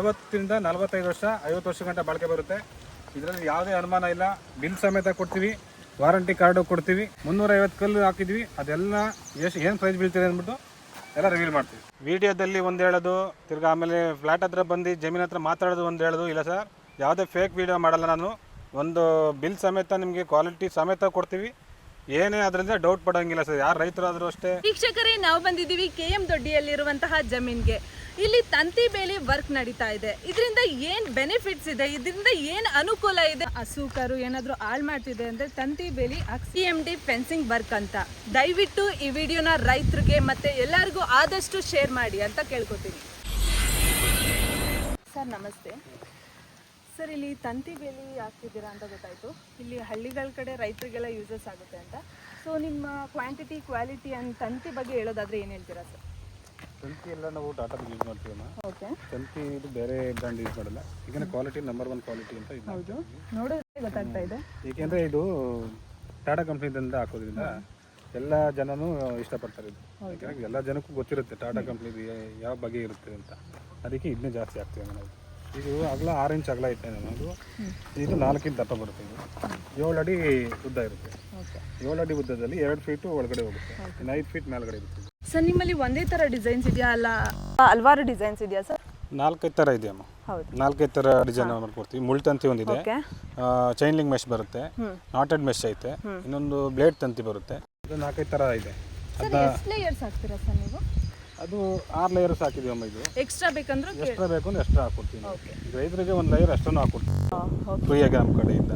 ನಲವತ್ತರಿಂದ ನಲವತ್ತೈದು ವರ್ಷ, ಐವತ್ತು ವರ್ಷ ಗಂಟ ಬಾಳಿಕೆ ಬರುತ್ತೆ. ಇದರಲ್ಲಿ ಯಾವುದೇ ಅನುಮಾನ ಇಲ್ಲ. ಬಿಲ್ ಸಮೇತ ಕೊಡ್ತೀವಿ. ವಾರಂಟಿ ಕಾರ್ಡು ಕೊಡ್ತೀವಿ. ಮುನ್ನೂರೈವತ್ತು ಕಲ್ಲು ಹಾಕಿದ್ವಿ. ಅದೆಲ್ಲ ಎಷ್ಟು ಏನು ಪ್ರೈಸ್ ಬೀಳ್ತಿದೆ ಅಂದ್ಬಿಟ್ಟು ಎಲ್ಲ ರಿವೀಲ್ ಮಾಡ್ತೀವಿ. ವಿಡಿಯೋದಲ್ಲಿ ಒಂದು ಹೇಳೋದು, ತಿರ್ಗಿ ಆಮೇಲೆ ಫ್ಲ್ಯಾಟ್ ಹತ್ರ ಬಂದು ಜಮೀನ್ ಹತ್ರ ಮಾತಾಡೋದು ಒಂದು ಹೇಳೋದು. ಇಲ್ಲ ಸರ್ ಯಾವುದೇ ಫೇಕ್ ವಿಡಿಯೋ ಮಾಡಲ್ಲ ನಾನು. ಒಂದು ಬಿಲ್ ಸಮೇತ ನಿಮಗೆ ಕ್ವಾಲಿಟಿ ಸಮೇತ ಕೊಡ್ತೀವಿ. ಏನೇ ಅದರಿಂದ ಡೌಟ್ ಪಡೋಂಗಿಲ್ಲ ಸರ್ ಯಾರು ರೈತರಾದರೂ ಅಷ್ಟೇ. ವೀಕ್ಷಕರೇ, ನಾವು ಬಂದಿದ್ದೀವಿ ಕೆ ಎಂ ದೊಡ್ಡಿಯಲ್ಲಿರುವಂತಹ ಜಮೀನ್ಗೆ. ಇಲ್ಲಿ ತಂತಿ ಬೇಲಿ ವರ್ಕ್ ನಡೀತಾ ಇದೆ. ಇದರಿಂದ ಏನ್ ಬೆನಿಫಿಟ್ಸ್ ಇದೆ? ಇದರಿಂದ ಏನ್ ಅನುಕೂಲ ಇದೆ? ಹಸು ಕರು ಏನಾದ್ರೂ ಹಾಳು ಮಾಡ್ತಿದೆ ಅಂದ್ರೆ ತಂತಿ ಬೇಲಿ ಸಿ ಫೆನ್ಸಿಂಗ್ ವರ್ಕ್ ಅಂತ. ದಯವಿಟ್ಟು ಈ ವಿಡಿಯೋನ ರೈತರಿಗೆ ಮತ್ತೆ ಎಲ್ಲರಿಗೂ ಆದಷ್ಟು ಶೇರ್ ಮಾಡಿ ಅಂತ ಕೇಳ್ಕೊತೀನಿ. ಸರ್, ನಮಸ್ತೆ. ಸರ್, ಇಲ್ಲಿ ತಂತಿ ಬೇಲಿ ಹಾಕ್ತಿದ್ದೀರಾ ಅಂತ ಗೊತ್ತಾಯ್ತು. ಇಲ್ಲಿ ಹಳ್ಳಿಗಳ ಕಡೆ ರೈತರಿಗೆಲ್ಲ ಯೂಸಸ್ ಆಗುತ್ತೆ ಅಂತ. ಸೊ ನಿಮ್ಮ ಕ್ವಾಂಟಿಟಿ ಕ್ವಾಲಿಟಿ ಅಂಡ್ ತಂತಿ ಬಗ್ಗೆ ಹೇಳೋದಾದ್ರೆ ಏನು ಹೇಳ್ತೀರಾ ಸರ್? ತಂತಿ ಎಲ್ಲ ನಾವು ಟಾಟಾ ಯೂಸ್ ಮಾಡ್ತೀವಮ್ಮ ಓಕೆ ತಂತಿ ಇದು ಬೇರೆ ಬ್ರ್ಯಾಂಡ್ ಯೂಸ್ ಮಾಡಲ್ಲ. ಈಗ ಕ್ವಾಲಿಟಿ ನಂಬರ್ ಒನ್ ಕ್ವಾಲಿಟಿ ಅಂತ ಇದು ಹೌದು. ನೋಡಿದ್ರೆ ಗೊತ್ತಾಗ್ತಾ ಇದೆ. ಏಕೆಂದ್ರೆ ಇದು ಟಾಟಾ ಕಂಪ್ನಿದಿಂದ ಹಾಕೋದ್ರಿಂದ ಎಲ್ಲ ಜನನು ಇಷ್ಟಪಡ್ತಾರೆ ಇದು. ಯಾಕಂದ್ರೆ ಎಲ್ಲ ಜನಕ್ಕೂ ಗೊತ್ತಿರುತ್ತೆ ಟಾಟಾ ಕಂಪ್ನಿದು ಯಾವ ಬಗೆ ಇರುತ್ತೆ ಅಂತ. ಅದಕ್ಕೆ ಇದನ್ನೇ ಜಾಸ್ತಿ ಹಾಕ್ತೀವಿ ನಾವು. ಇದು ಅಗಲ ಆರು ಇಂಚ್ ಅಗಲ ಐತೆ ನಮ್ಮದು ಇದು 4 ಇಂಚ್ ದಪ್ಪ ಬರುತ್ತೆ ಇದು. ಏಳು ಅಡಿ ಉದ್ದ ಇರುತ್ತೆ. ಓಕೆ ಏಳು ಅಡಿ ಉದ್ದದಲ್ಲಿ ಎರಡು ಫೀಟು ಒಳಗಡೆ ಹೋಗುತ್ತೆ. ಇನ್ನು ಐದು ಫೀಟ್ ಮೇಲ್ಗಡೆ ಇರುತ್ತೆ ಸರ್ ನಿಮ್ಮಲ್ಲಿ ಒಂದೇ ಥರ ಡಿಸೈನ್ಸ್ ಇದೆಯಾ ಅಲ್ಲ? ಹಲವಾರು ಡಿಸೈನ್ಸ್ ಇದೆಯಾ ಸರ್ ನಾಲ್ಕೈದು ಥರ ಇದೆಯಮ್ಮ ಹೌದು. ನಾಲ್ಕೈದು ಥರ ಡಿಸೈನ್ ಮಾಡ್ಕೊಡ್ತೀವಿ ಮುಳ್ಳು ತಂತಿ ಒಂದಿದೆ. ಓಕೆ ಚೈನ್ಲಿಂಗ್ ಮೆಶ್ ಬರುತ್ತೆ. ನಾಟೆಡ್ ಮೆಶ್ ಐತೆ. ಇನ್ನೊಂದು ಬ್ಲೇಡ್ ತಂತಿ ಬರುತ್ತೆ. ಇದು ನಾಲ್ಕೈದು ಥರ ಇದೆ. ಸರ್ ಎಷ್ಟು ಲೇಯರ್ಸ್ ಹಾಕ್ತೀರಾ ಸರ್ ನೀವು? ಅದು ಆರು ಲೇಯರ್ಸ್ ಹಾಕಿದೀವಿ ಅಮ್ಮ ಇದು. ಎಕ್ಸ್ಟ್ರಾ ಬೇಕಂದ್ರೆ ಎಕ್ಸ್ಟ್ರಾ ಬೇಕು ಅಂದ್ರೆ ಎಕ್ಸ್ಟ್ರಾ ಹಾಕೊಡ್ತೀವಿ ಓಕೆ ಈಗ ರೈತರಿಗೆ ಒಂದು ಲೇಯರ್ ಅಷ್ಟನ್ನು ಹಾಕೊಡ್ತೀವಿ ಓಕೆ ಫ್ರೀಯಾಗಿ ನಮ್ಮ ಕಡೆಯಿಂದ.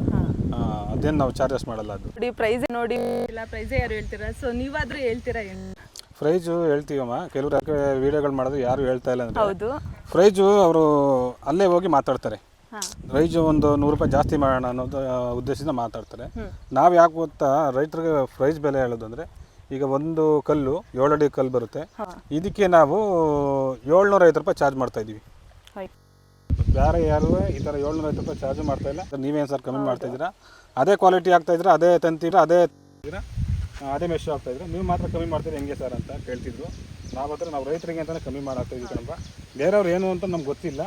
ಅದೇನು ನಾವು ಚಾರ್ಜಸ್ ಮಾಡಲ್ಲ ಅದು. ನೋಡಿ ಪ್ರೈಸ್ ನೋಡಿ. ಇಲ್ಲ ಪ್ರೈಸೇ ಯಾರು ಹೇಳ್ತೀರಾ? ಸೊ ನೀವಾದರೂ ಹೇಳ್ತೀರಾ ಏನು? ಪ್ರೈಜು ಹೇಳ್ತೀವಮ್ಮ? ಕೆಲವ್ರು ಯಾಕೆ ವೀಡಿಯೋಗಳು ಮಾಡೋದು ಯಾರು ಹೇಳ್ತಾ ಇಲ್ಲ ಅಂದರೆ. ಹೌದು. ಪ್ರೈಜು ಅವರು ಅಲ್ಲೇ ಹೋಗಿ ಮಾತಾಡ್ತಾರೆ. ರೈಜು ಪ್ರೈಜು ಒಂದು ನೂರು ರೂಪಾಯಿ ಜಾಸ್ತಿ ಮಾಡೋಣ ಅನ್ನೋದು ಆ, ಉದ್ದೇಶದಿಂದ ಮಾತಾಡ್ತಾರೆ. ನಾವು ಯಾಕೆ ಗೊತ್ತಾ ರೈತರಿಗೆ ಪ್ರೈಸ್ ಬೆಲೆ ಹೇಳೋದು ಅಂದರೆ ಈಗ ಒಂದು ಕಲ್ಲು ಏಳಡಿ ಕಲ್ಲು ಬರುತ್ತೆ. ಹಾಂ. ಇದಕ್ಕೆ ನಾವು ಏಳ್ನೂರ ಐವತ್ತು ರೂಪಾಯಿ ಚಾರ್ಜ್ ಮಾಡ್ತಾ ಇದ್ದೀವಿ ಬೇರೆ ಯಾರು ಈ ಥರ ಏಳ್ನೂರ ಐವತ್ತು ರೂಪಾಯಿ ಚಾರ್ಜ್ ಮಾಡ್ತಾ ಇಲ್ಲ. ನೀವೇನು ಸರ್ ಕಮ್ಮಿ ಮಾಡ್ತಾ ಇದ್ದೀರಾ? ಅದೇ ಕ್ವಾಲಿಟಿ ಆಗ್ತಾ ಇದ್ರೆ ಅದೇ ತಂತೀರಾ ಅದೇ ಇದ್ದೀರಾ? ಅದೇ ಮೆಶ್ ಆಗ್ತಾ ಇದ್ರು. ನೀವು ಮಾತ್ರ ಕಮ್ಮಿ ಮಾಡ್ತೀರಿ ಹೆಂಗೆ ಸರ್ ಅಂತ ಕೇಳ್ತಿದ್ರು. ನಾವು ಹತ್ರ ನಾವು ರೈತರಿಗೆ ಅಂತಲೇ ಕಮ್ಮಿ ಮಾಡಾಕ್ತಾ ಇದ್ದೀವಿ ಕಣಪ್ಪ ಬೇರೆಯವ್ರು ಏನು ಅಂತ ನಮ್ಗೆ ಗೊತ್ತಿಲ್ಲ.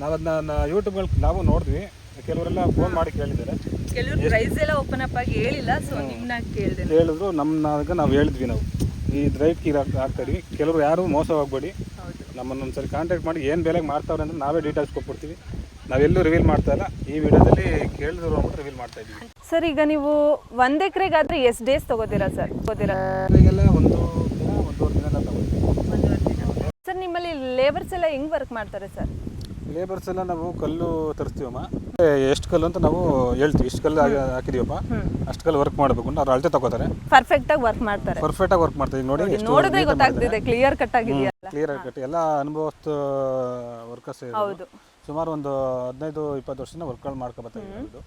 ನಾವು ಅದನ್ನ ಯೂಟ್ಯೂಬ್ಗಳು ನಾವು ನೋಡಿದ್ವಿ. ಕೆಲವರೆಲ್ಲ ಫೋನ್ ಮಾಡಿ ಕೇಳಿದ್ದಾರೆ. ಕೆಲವರು ಪ್ರೈಸ್ ಎಲ್ಲ ಓಪನ್ ಅಪ್ ಆಗಿ ಹೇಳಿಲ್ಲ ಸೊ ನಿಮ್ಮನ್ನ ಕೇಳಿದೆ. ಹೇಳಿದ್ರು ನಮ್ಮನ್ನಾಗ ನಾವು ಹೇಳಿದ್ವಿ ನಾವು. ಈ ಡ್ರೈವ್ ಆಗ್ತಾ ಇದೀವಿ ಕೆಲವರು ಯಾರು ಮೋಸ ಹೋಗ್ಬೇಡಿ ನಮ್ಮನ್ನೊಂದ್ಸರಿ ನಮ್ಮನ್ನು ಒಂದ್ಸರಿ ಕಾಂಟ್ಯಾಕ್ಟ್ ಮಾಡಿ ಏನು ಬೆಲೆಗೆ ಮಾಡ್ತಾವ್ರೆ ಅಂದ್ರೆ ನಾವೇ ಡೀಟೇಲ್ಸ್ ಕೊಟ್ಬಿಡ್ತೀವಿ. ನಾವೆಲ್ಲೂ ರಿವೀಲ್ ಮಾಡ್ತಾ ಇಲ್ಲ. ಈ ವಿಡಿಯೋದಲ್ಲಿ ಕೇಳಿದ್ರು ಅಂದ್ಬಿಟ್ಟು ರಿವೀಲ್ ಮಾಡ್ತಾ ಇದ್ದೀವಿ. ಸರ್ ಈಗ ನೀವು ಒಂದ್ ಎಕರೆಗಾದ್ರೆ ಎಷ್ಟು ಡೇಸ್ ತಗೋತೀರಾ ಸರ್ ತಗೋತೀರಾ? ಒಂದು ದಿನ ಒಂದೂವರೆ ದಿನ ಎಲ್ಲ ತಗೊಳ್ತೀವಿ ಸರ್ ನಿಮ್ಮಲ್ಲಿ ಲೇಬರ್ಸ್ ಎಲ್ಲ ಹೆಂಗ್ ವರ್ಕ್ ಮಾಡ್ತಾರೆ ಸರ್ ಲೇಬರ್ಸ್ ಎಲ್ಲ ನಾವು ಕಲ್ಲು ತರಿಸ್ತೀವಮ್ಮ ಎಷ್ಟು ಕಲ್ಲು ಅಂತ ನಾವು ಹೇಳ್ತೀವಿ. ಇಷ್ಟು ಕಲ್ಲು ಹಾಕಿ- ಹಾಕಿದೀವಪ್ಪ. ಅಷ್ಟು ಕಲ್ಲು ವರ್ಕ್ ಮಾಡಬೇಕು ಅಂತ ಅವ್ರು ಅಳತೆ ತಗೋತಾರೆ. ಪರ್ಫೆಕ್ಟ್ ಆಗಿ ವರ್ಕ್ ಮಾಡ್ತಾರೆ. ಪರ್ಫೆಕ್ಟ್ ಆಗಿ ವರ್ಕ್ ಮಾಡ್ತೀವಿ ನೋಡಿ ಎಷ್ಟು ನೋಡಿದ್ರೆ ಗೊತ್ತಾಗ್ತಿದೆ. ಕ್ಲಿಯರ್ ಕಟ್ ಆಗಿದೆಯಲ್ಲ. ಕ್ಲಿಯರ್ ಕಟ್ ಕಟ್ಟಿ ಎಲ್ಲ ಅನುಭವಸ್ಥ ವರ್ಕರ್ಸ್ ಹೌದು. ಸುಮಾರು ಒಂದು ಹದಿನೈದು ಇಪ್ಪತ್ತು ವರ್ಷದಿಂದ ವರ್ಕ್ಗಳು ಮಾಡ್ಕೊಬತ್ತಾ ಇರೋದು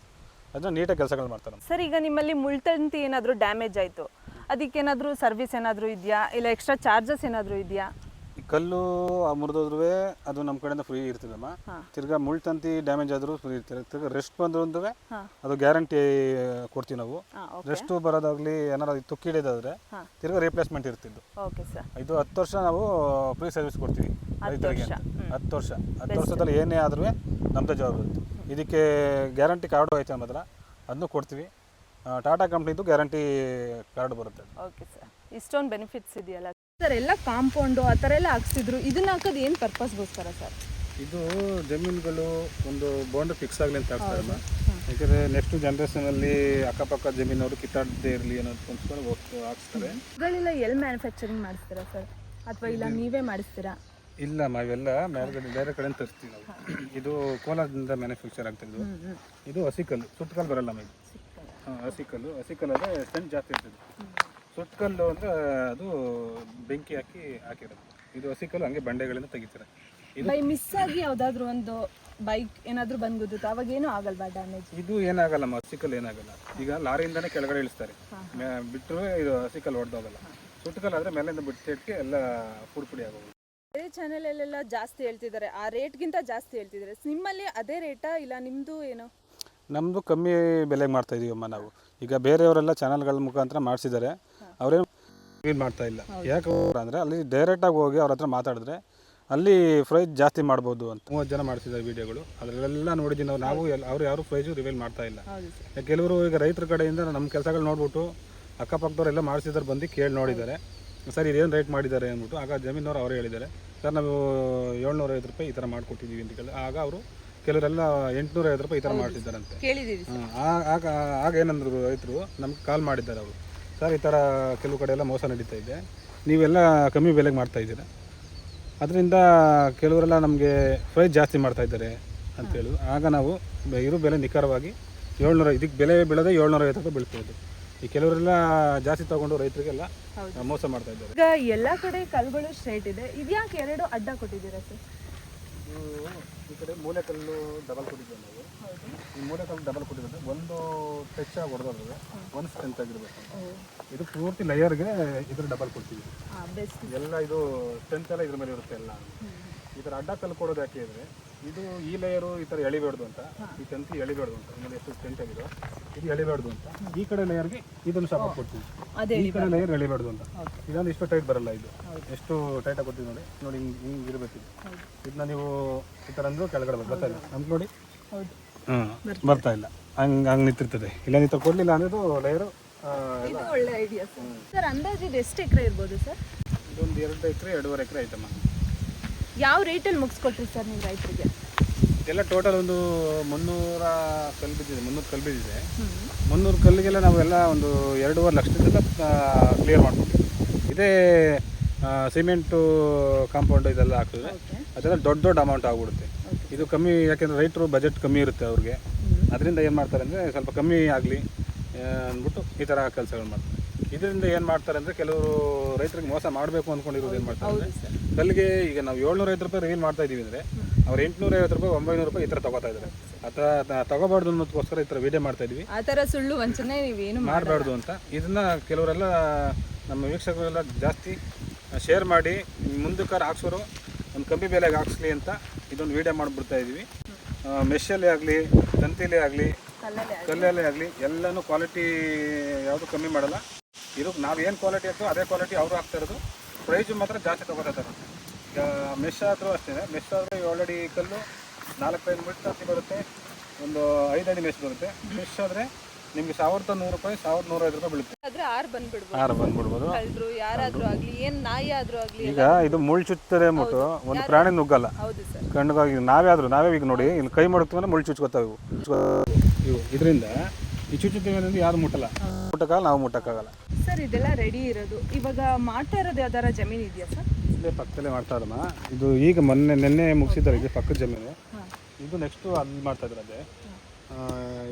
ಅದನ್ನ ನೀಟಾಗಿ ಕೆಲಸಗಳು ಮಾಡ್ತಾರೆ ಸರ್ ಈಗ ನಿಮ್ಮಲ್ಲಿ ಮುಳ್ತಂತಿ ಏನಾದರೂ ಡ್ಯಾಮೇಜ್ ಆಯಿತು? ಅದಕ್ಕೇನಾದರೂ ಸರ್ವಿಸ್ ಏನಾದರೂ ಇದೆಯಾ? ಇಲ್ಲ ಎಕ್ಸ್ಟ್ರಾ ಚಾರ್ಜಸ್ ಏನಾದರೂ ಇದೆಯಾ? ಕಲ್ಲು ಮುರಿದೋದ್ರೂ ಅದು ನಮ್ಮ ಕಡೆಯಿಂದ ಫ್ರೀ ಇರ್ತದಮ್ಮ ತಿರ್ಗಾ ತಿರ್ಗಾ ಮುಳ್ತಂತಿ ಡ್ಯಾಮೇಜ್ ಆದರೂ ಫ್ರೀ ಇರ್ತದೆ ತಿರ್ಗಾ ರೆಸ್ಟ್ ಬಂದ್ರು ಅದು ಗ್ಯಾರಂಟಿ ಕೊಡ್ತೀವಿ ನಾವು. ರೆಸ್ಟ್ ಬರೋದಾಗ್ಲಿ ಏನಾರ ತುಕ್ಕಿ ತುಕ್ಕಿಡಿದಾದ್ರೆ. ತಿರ್ಗಾ ರಿಪ್ಲೇಸ್ಮೆಂಟ್ ಇರ್ತಿದ್ದು. ಇದು ಹತ್ತು ವರ್ಷ ನಾವು ಫ್ರೀ ಸರ್ವಿಸ್ ಕೊಡ್ತೀವಿ ರೈತರಿಗೆ. ಹತ್ತು ವರ್ಷ. ಹತ್ತು ವರ್ಷದಲ್ಲಿ ಏನೇ ಆದ್ರೂ ನಮ್ಮದೇ ಜವಾಬ್ದಾರಿ ಇದಕ್ಕೆ ಗ್ಯಾರಂಟಿ ಕಾರ್ಡು ಐತೆ ಅನ್ನೋದ್ರ ಅದನ್ನು ಕೊಡ್ತೀವಿ. ಟಾಟಾ ಕಂಪ್ನಿದು ಗ್ಯಾರಂಟಿ ಕಾರ್ಡ್ ಬರುತ್ತೆ. ಓಕೆ ಸರ್ ಇಷ್ಟೊಂದು ಬೆನಿಫಿಟ್ಸ್ ಇದೆಯಲ್ಲ. ಸರ್ ಎಲ್ಲ ಕಾಂಪೌಂಡು ಆ ಥರ ಎಲ್ಲ ಹಾಕ್ಸಿದ್ರು. ಇದನ್ನ ಹಾಕೋದು ಏನು ಪರ್ಪಸ್ಗೋಸ್ಕರ ಸರ್? ಇದು ಜಮೀನುಗಳು ಒಂದು ಬೌಂಡ್ ಫಿಕ್ಸ್ ಆಗಲಿ ಅಂತ ಆಗ್ತಾರಲ್ಲ ಯಾಕಂದರೆ ನೆಕ್ಸ್ಟ್ ಜನ್ರೇಷನಲ್ಲಿ ಅಕ್ಕಪಕ್ಕ ಜಮೀನವರು ಕಿತ್ತಾಡದೇ ಇರಲಿ ಅನ್ನೋದಕ್ಕೋಸ್ಕರ ಹಾಕ್ಸ್ತಾರೆ. ಇವುಗಳೆಲ್ಲ ಎಲ್ಲಿ ಮ್ಯಾನುಫ್ಯಾಕ್ಚರಿಂಗ್ ಮಾಡಿಸ್ತೀರಾ ಸರ್? ಅಥವಾ ಇಲ್ಲ ನೀವೇ ಮಾಡಿಸ್ತೀರಾ? ಇಲ್ಲ ನಾವೆಲ್ಲ ಮೇಲ್ಗಡೆ ಬೇರೆ ಕಡೆ ತರಿಸ್ತೀವಿ ನಾವು. ಇದು ಕೋಲಾರದಿಂದ ಮ್ಯಾನುಫ್ಯಾಕ್ಚರ್ ಆಗ್ತಿದ್ದು ಇದು ಹಸಿಕಲ್ಲು ಸುಟ್ಟಕಲ್ಲು ಬರಲ್ಲ ಹಾಂ ಹಸಿಕಲ್ಲು ಹಸಿಕಲ್ಲಲ್ಲಿ ಸ್ಟೆಂಟ್ ಜಾಸ್ತಿ ಇರ್ತದೆ. ಸುಟ್ಟಕಲ್ಲು ಅಂದ್ರೆ ಅದು ಬೆಂಕಿ ಹಾಕಿ ಹಾಕಿರೋದು. ಇದು ಹಸಿಕಲ್ಲು ಹಂಗೆ ಬಂಡೆಗಳಿಂದ ತೆಗಿತಾರೆ. ಇದು ಬೈ ಮಿಸ್ ಆಗಿ ಯಾವುದಾದ್ರೂ ಒಂದು ಬೈಕ್ ಏನಾದ್ರೂ ಬಂದು ಗುದ್ದುತ್ತೆ ಅವಾಗ ಏನೂ ಆಗಲ್ವಾ ಡ್ಯಾಮೇಜ್ ಇದು ಏನಾಗಲ್ಲ ಹಸಿಕಲ್ ಏನಾಗಲ್ಲ. ಈಗ ಲಾರಿಯಿಂದಾನೇ ಕೆಳಗಡೆ ಇಳಿಸ್ತಾರೆ. ಬಿಟ್ಟರು ಇದು ಹಸಿಕಲ್ ಹೊಡೆದೋಗಲ್ಲ ಸುಟ್ಟಕಲ್ಲು ಆದ್ರೆ ಮೇಲಿಂದ ಬಿಟ್ಟಿದ್ದಕ್ಕೆ ಎಲ್ಲ ಪುಡಿ ಪುಡಿ ಆಗೋದು ಬೇರೆ ಚಾನಲಲ್ಲೆಲ್ಲ ಜಾಸ್ತಿ ಹೇಳ್ತಿದ್ದಾರೆ. ಆ ರೇಟ್ಗಿಂತ ಜಾಸ್ತಿ ಹೇಳ್ತಿದ್ದಾರೆ. ನಿಮ್ಮಲ್ಲಿ ಅದೇ ರೇಟಾ ಇಲ್ಲ ನಿಮ್ಮದು ಏನು? ನಮ್ಮದು ಕಮ್ಮಿ ಬೆಲೆಗೆ ಮಾಡ್ತಾ ಇದೀವಮ್ಮ ನಾವು. ಈಗ ಬೇರೆಯವರೆಲ್ಲ ಚಾನಲ್ಗಳ ಮುಖಾಂತರ ಮಾಡಿಸಿದ್ದಾರೆ. ಅವರೇನು ಕ್ಲೀನ್ ಮಾಡ್ತಾ ಇಲ್ಲ. ಯಾಕೆ ಅಂದರೆ ಅಲ್ಲಿ ಡೈರೆಕ್ಟಾಗಿ ಹೋಗಿ ಅವ್ರ ಹತ್ರ ಮಾತಾಡಿದ್ರೆ ಅಲ್ಲಿ ಪ್ರೈಸ್ ಜಾಸ್ತಿ ಮಾಡ್ಬೋದು ಅಂತ. ಮೂವತ್ತು ಜನ ಮಾಡ್ತಿದ್ದಾರೆ ವೀಡಿಯೋಗಳು ಅದರಲ್ಲೆಲ್ಲ ನೋಡಿದ್ದೀನಿ ನಾವು ನಾವು ಎಲ್ಲ ಅವ್ರು ಯಾರು ಪ್ರೈಸು ರಿವೀಲ್ ಮಾಡ್ತಾ ಇಲ್ಲ. ಕೆಲವರು ಈಗ ರೈತರ ಕಡೆಯಿಂದ ನಮ್ಮ ಕೆಲಸಗಳು ನೋಡ್ಬಿಟ್ಟು ಅಕ್ಕಪಕ್ಕದವರೆಲ್ಲ ಮಾಡಿಸಿದ್ದಾರೆ ಬಂದು ಕೇಳಿ ನೋಡಿದ್ದಾರೆ. ಸರ್ ಇದೇನು ರೇಟ್ ಮಾಡಿದ್ದಾರೆ ಅಂದ್ಬಿಟ್ಟು ಆಗ ಜಮೀನವ್ರು ಅವರೇ ಹೇಳಿದ್ದಾರೆ ಸರ್ ನಾವು ಏಳ್ನೂರ ಐವತ್ತು ರೂಪಾಯಿ ಈ ಥರ ಮಾಡಿಕೊಟ್ಟಿದ್ದೀವಿ ಅಂತ ಕೇಳಿ. ಆಗ ಅವರು ಕೆಲವರೆಲ್ಲ ಎಂಟುನೂರ ಐವತ್ತು ರೂಪಾಯಿ ಈ ಥರ ಮಾಡ್ತಿದ್ದಾರೆ ಅಂತ. ಆಗ ಆಗ ಏನಂದ್ರು ರೈತರು ನಮ್ಗೆ ಕಾಲ್ ಮಾಡಿದ್ದಾರೆ ಅವರು. ಸರ್ ಈ ಥರ ಕೆಲವು ಕಡೆ ಎಲ್ಲ ಮೋಸ ನಡೀತಾ ಇದೆ. ನೀವೆಲ್ಲ ಕಮ್ಮಿ ಬೆಲೆಗೆ ಮಾಡ್ತಾ ಇದ್ದೀರಾ? ಅದರಿಂದ ಕೆಲವರೆಲ್ಲ ನಮಗೆ ಪ್ರೈಸ್ ಜಾಸ್ತಿ ಮಾಡ್ತಾ ಇದ್ದಾರೆ ಅಂತೇಳಿ ಆಗ ನಾವು ಬೆ- ಇರೋ ಬೆಲೆ ನಿಖರವಾಗಿ ಏಳ್ನೂರ ಇದಕ್ಕೆ ಬೆಲೆ ಬೀಳೋದೇ ಏಳ್ನೂರ ಐವತ್ತು ರೂಪಾಯಿ ಈ ಕೆಲವರೆಲ್ಲ ಜಾಸ್ತಿ ತಗೊಂಡು ರೈತರಿಗೆಲ್ಲ ಮೋಸ ಮಾಡ್ತಾ ಇದ್ದಾರೆ. ಈಗ ಎಲ್ಲ ಕಡೆ ಕಲ್ಗಳು ಸ್ಟ್ರೈಟ್ ಇದೆ. ಇದ್ಯಾಕೆ ಎರಡು ಅಡ್ಡ ಕೊಟ್ಟಿದ್ದೀರಾ ಸರ್? ಈ ಕಡೆ ಮೂಲೆ ಕಲ್ಲು ಡಬಲ್ ಕೊಟ್ಟಿದ್ದೀವಿ ನಾವು ಈ ಮೂಲೆಕಲ್ಲು ಡಬಲ್ ಕೊಟ್ಟಿರೋದು. ಒಂದು ಟಚ್ ಆಗಿ ಹೊಡೆದ್ರೆ ಒಂದು ಸ್ಟ್ರೆಂತ್ ಆಗಿರ್ಬೇಕು. ಇದು ಪೂರ್ತಿ ಲೇಯರ್ಗೆ ಇದ್ರ ಡಬಲ್ ಕೊಡ್ತೀವಿ. ಎಲ್ಲ ಇದು ಸ್ಟ್ರೆಂತ್ ಎಲ್ಲ ಇದ್ರ ಮೇಲೆ ಇರುತ್ತೆ ಎಲ್ಲ. ಈ ಥರ ಅಡ್ಡ ಕಲ್ಲು ಕೊಡೋದು ಯಾಕೆ ಅಂದರೆ ಇದು ಈ ಲೇಯರು ಈ ಥರ ಎಳಿಬೇಡ್ದು ಅಂತ. ಈ ತಂತಿ ಎಳಿಬೇಡ್ದು ಅಂತ. ನಿಮ್ಮಲ್ಲಿ ಎಷ್ಟು ಸ್ಟ್ರೆಂತ್ ಆಗಿದೆ ಇದು ಎಳಿಬೇಡ್ದು ಅಂತ. ಈ ಕಡೆ ಲೇಯರ್ಗೆ ಇದನ್ನು ಸಪೋರ್ಟ್ ಕೊಡ್ತೀವಿ. ಈ ಕಡೆ ಲೇಯರ್ ಎಳಿಬೇಡ್ದು ಅಂತ. ಇದೊಂದು ಇಷ್ಟು ಟೈಟ್ ಬರಲ್ಲ ಇದು. ಎಷ್ಟು ಟೈಟ್ ಆಗಿ ಕೊಡ್ತೀವಿ ನೋಡಿ. ನೋಡಿ ಹಿಂಗೆ ಹಿಂಗೆ ಇರಬೇಕು ಇದು. ಇದನ್ನ ನೀವು ಈ ಥರ ಅಂದರೂ ಕೆಳಗಡೆ ಬರ್ತಾ ಇಲ್ಲ ನಮ್ಗೆ ನೋಡಿ. ಹೌದು. ಬರ್ತಾ ಇಲ್ಲ. ಹಂಗೆ ಹಂಗೆ ನಿಂತಿರ್ತದೆ. ಇಲ್ಲ ನಿಂತ ಕೊಡಲಿಲ್ಲ ಅನ್ನೋದು ಲೇಯರು ಇದು ಒಳ್ಳೆ ಐಡಿಯಾ ಸರ್ ಸರ್ ಅಂದಾಜು ಇದು ಎಷ್ಟು ಎಕರೆ ಇರ್ಬೋದು ಸರ್ ಇದೊಂದು ಎರಡು ಎಕರೆ ಎರಡೂವರೆ ಎಕರೆ ಆಯ್ತಮ್ಮ ಯಾವ ರೇಟಲ್ಲಿ ಮುಗಿಸ್ಕೊಟ್ರಿ ಸರ್ ನೀವು ರೈತರಿಗೆ? ಎಲ್ಲ ಟೋಟಲ್ ಒಂದು ಮುನ್ನೂರ ಕಲ್ಲು ಬಿದ್ದಿದೆ ಮುನ್ನೂರು ಕಲ್ಲು ಬಿದ್ದಿದೆ. ಮುನ್ನೂರು ಕಲ್ಲಿಗೆಲ್ಲ ನಾವೆಲ್ಲ ಒಂದು ಎರಡೂವರೆ ಲಕ್ಷದಿಂದ ಕ್ಲಿಯರ್ ಮಾಡ್ಕೊಡ್ತೀವಿ ಇದೇ ಸಿಮೆಂಟು ಕಾಂಪೌಂಡ್ ಇದೆಲ್ಲ ಹಾಕಿದ್ರೆ ಅದೆಲ್ಲ ದೊಡ್ಡ ದೊಡ್ಡ ಅಮೌಂಟ್ ಆಗ್ಬಿಡುತ್ತೆ. ಇದು ಕಮ್ಮಿ ಯಾಕೆಂದರೆ ರೈತರು ಬಜೆಟ್ ಕಮ್ಮಿ ಇರುತ್ತೆ ಅವ್ರಿಗೆ. ಅದರಿಂದ ಏನು ಮಾಡ್ತಾರೆ ಅಂದರೆ ಸ್ವಲ್ಪ ಕಮ್ಮಿ ಆಗಲಿ ಅಂದ್ಬಿಟ್ಟು ಈ ಥರ ಕೆಲಸಗಳು ಮಾಡ್ತಾರೆ. ಇದರಿಂದ ಏನು ಮಾಡ್ತಾರೆ ಅಂದರೆ ಕೆಲವರು ರೈತರಿಗೆ ಮೋಸ ಮಾಡಬೇಕು ಅಂದ್ಕೊಂಡಿರೋದು ಏನು ಮಾಡ್ತಾರೆ ಅಂದರೆ ಕಲ್ಲಿಗೆ ಈಗ ನಾವು ಏಳ್ನೂರ ಐವತ್ತು ರೂಪಾಯಿ ರೀಲ್ ಮಾಡ್ತಾ ಇದ್ದೀವಿ ಅಂದರೆ ಅವ್ರು ಎಂಟುನೂರ ಐವತ್ತು ರೂಪಾಯಿ ಒಂಬೈನೂರು ರೂಪಾಯಿ ಈ ಥರ ತಗೋತಾ ಇದ್ದಾರೆ ಆ ಥರ ತಗೋಬಾರ್ದು ಅನ್ನೋದಕ್ಕೋಸ್ಕರ ಈ ಥರ ವಿಡಿಯೋ ಮಾಡ್ತಾ ಇದೀವಿ. ಆ ಥರ ಸುಳ್ಳು ವಂಚನೆ ನೀವೇನು ಮಾಡಬಾರ್ದು ಅಂತ. ಇದನ್ನು ಕೆಲವರೆಲ್ಲ ನಮ್ಮ ವೀಕ್ಷಕರೆಲ್ಲ ಜಾಸ್ತಿ ಶೇರ್ ಮಾಡಿ ಮುಂದಕ್ಕೆ ಹಾಕ್ಸೋರು ಒಂದು ಕಮ್ಮಿ ಬೆಲೆಗೆ ಹಾಕ್ಸ್ಲಿ ಅಂತ ಇದೊಂದು ವಿಡಿಯೋ ಮಾಡಿಬಿಡ್ತಾ ಇದ್ದೀವಿ ಮೆಷಲ್ಲೇ ಆಗಲಿ, ತಂತಿಲೇ ಆಗಲಿ, ಕಲ್ಲಲ್ಲೇ ಆಗಲಿ, ಎಲ್ಲನೂ ಕ್ವಾಲಿಟಿ ಯಾವುದು ಕಮ್ಮಿ ಮಾಡಲ್ಲ. ಇದಕ್ಕೆ ನಾವು ಏನು ಕ್ವಾಲಿಟಿ ಹಾಕ್ತೋ ಅದೇ ಕ್ವಾಲಿಟಿ ಅವರು ಹಾಕ್ತಾ ಇರೋದು. ಪ್ರೈಸು ಮಾತ್ರ ಜಾಸ್ತಿ ತಗೋತಾರೆ ಈಗ ಮೆಶ್ ಆದರೂ ಅಷ್ಟೇ ಮೆಶ್ ಆದರೆ ಏಳಡಿ ಕಲ್ಲು ನಾಲ್ಕೈದು ಮೀಟರ್ ತಂತಿ ಬರುತ್ತೆ, ಒಂದು ಐದು ಅಡಿ ಬರುತ್ತೆ. ಮೆಶ್ ಆದರೆ ನಿಮಗೆ ಸಾವಿರದ ನೂರು ರೂಪಾಯಿ ಸಾವಿರದ ನೂರೈದು ರೂಪಾಯಿ ಬೀಳುತ್ತೆ. ಆದ್ರೆ ಆರು ಬಂದ್ಬಿಡ್ಬೋದು. ಆರು ಬಂದ್ಬಿಡ್ಬೋದು. ಯಾರಾದ್ರೂ ಆಗ್ಲಿ ಏನ್ ನಾಯಿ ಆದ್ರೂ ಆಗ್ಲಿ ಈಗ ಇದು ಮುಳ್ಳು ಚುಚ್ಚುತ್ತದೆ ಅಂದ್ಬಿಟ್ಟು ಒಂದು ಪ್ರಾಣಿ ನುಗ್ಗಲ್ಲ. ಹೌದು ಸರ್. ಕಣ್ಗಾಗಿ ನಾವೇ ಆದರೂ ನಾವೇ ಈಗ ನೋಡಿ ಇಲ್ಲಿ ಕೈ ಮಾಡುತ್ತೆ ಅಂದ್ರೆ ಮುಳ್ಳು ಚುಚ್ಕೋತಾವೆ ಇವು. ಇವು. ಇದರಿಂದ ಈ ಚುಚ್ಚುತ್ತೀವಿ ಅನ್ನೋದು ಯಾರು ಮುಟ್ಟಲ್ಲ. ಮುಟ್ಟಕ್ಕಾಗಲ್ಲ ನಾವು ಮುಟ್ಟಕ್ಕಾಗಲ್ಲ. ಸರ್ ಇದೆಲ್ಲ ರೆಡಿ ಇರೋದು. ಇವಾಗ ಮಾಡ್ತಾ ಇರೋದು ಯಾವ್ದಾರ ಜಮೀನು ಇದೆಯಾ ಸರ್? ಇಲ್ಲೇ ಪಕ್ಕದಲ್ಲೇ ಮಾಡ್ತಾ ಇರೋಣ. ಇದು ಈಗ ಮೊನ್ನೆ ನಿನ್ನೆ ಮುಗಿಸಿದ್ದಾರೆ ಇದು ಪಕ್ಕದ ಜಮೀನು. ಇದು ನೆಕ್ಸ್ಟು ಅಲ್ಲಿ ಮಾಡ್ತಾ ಇದ್ದಾರೆ ಅದೇ.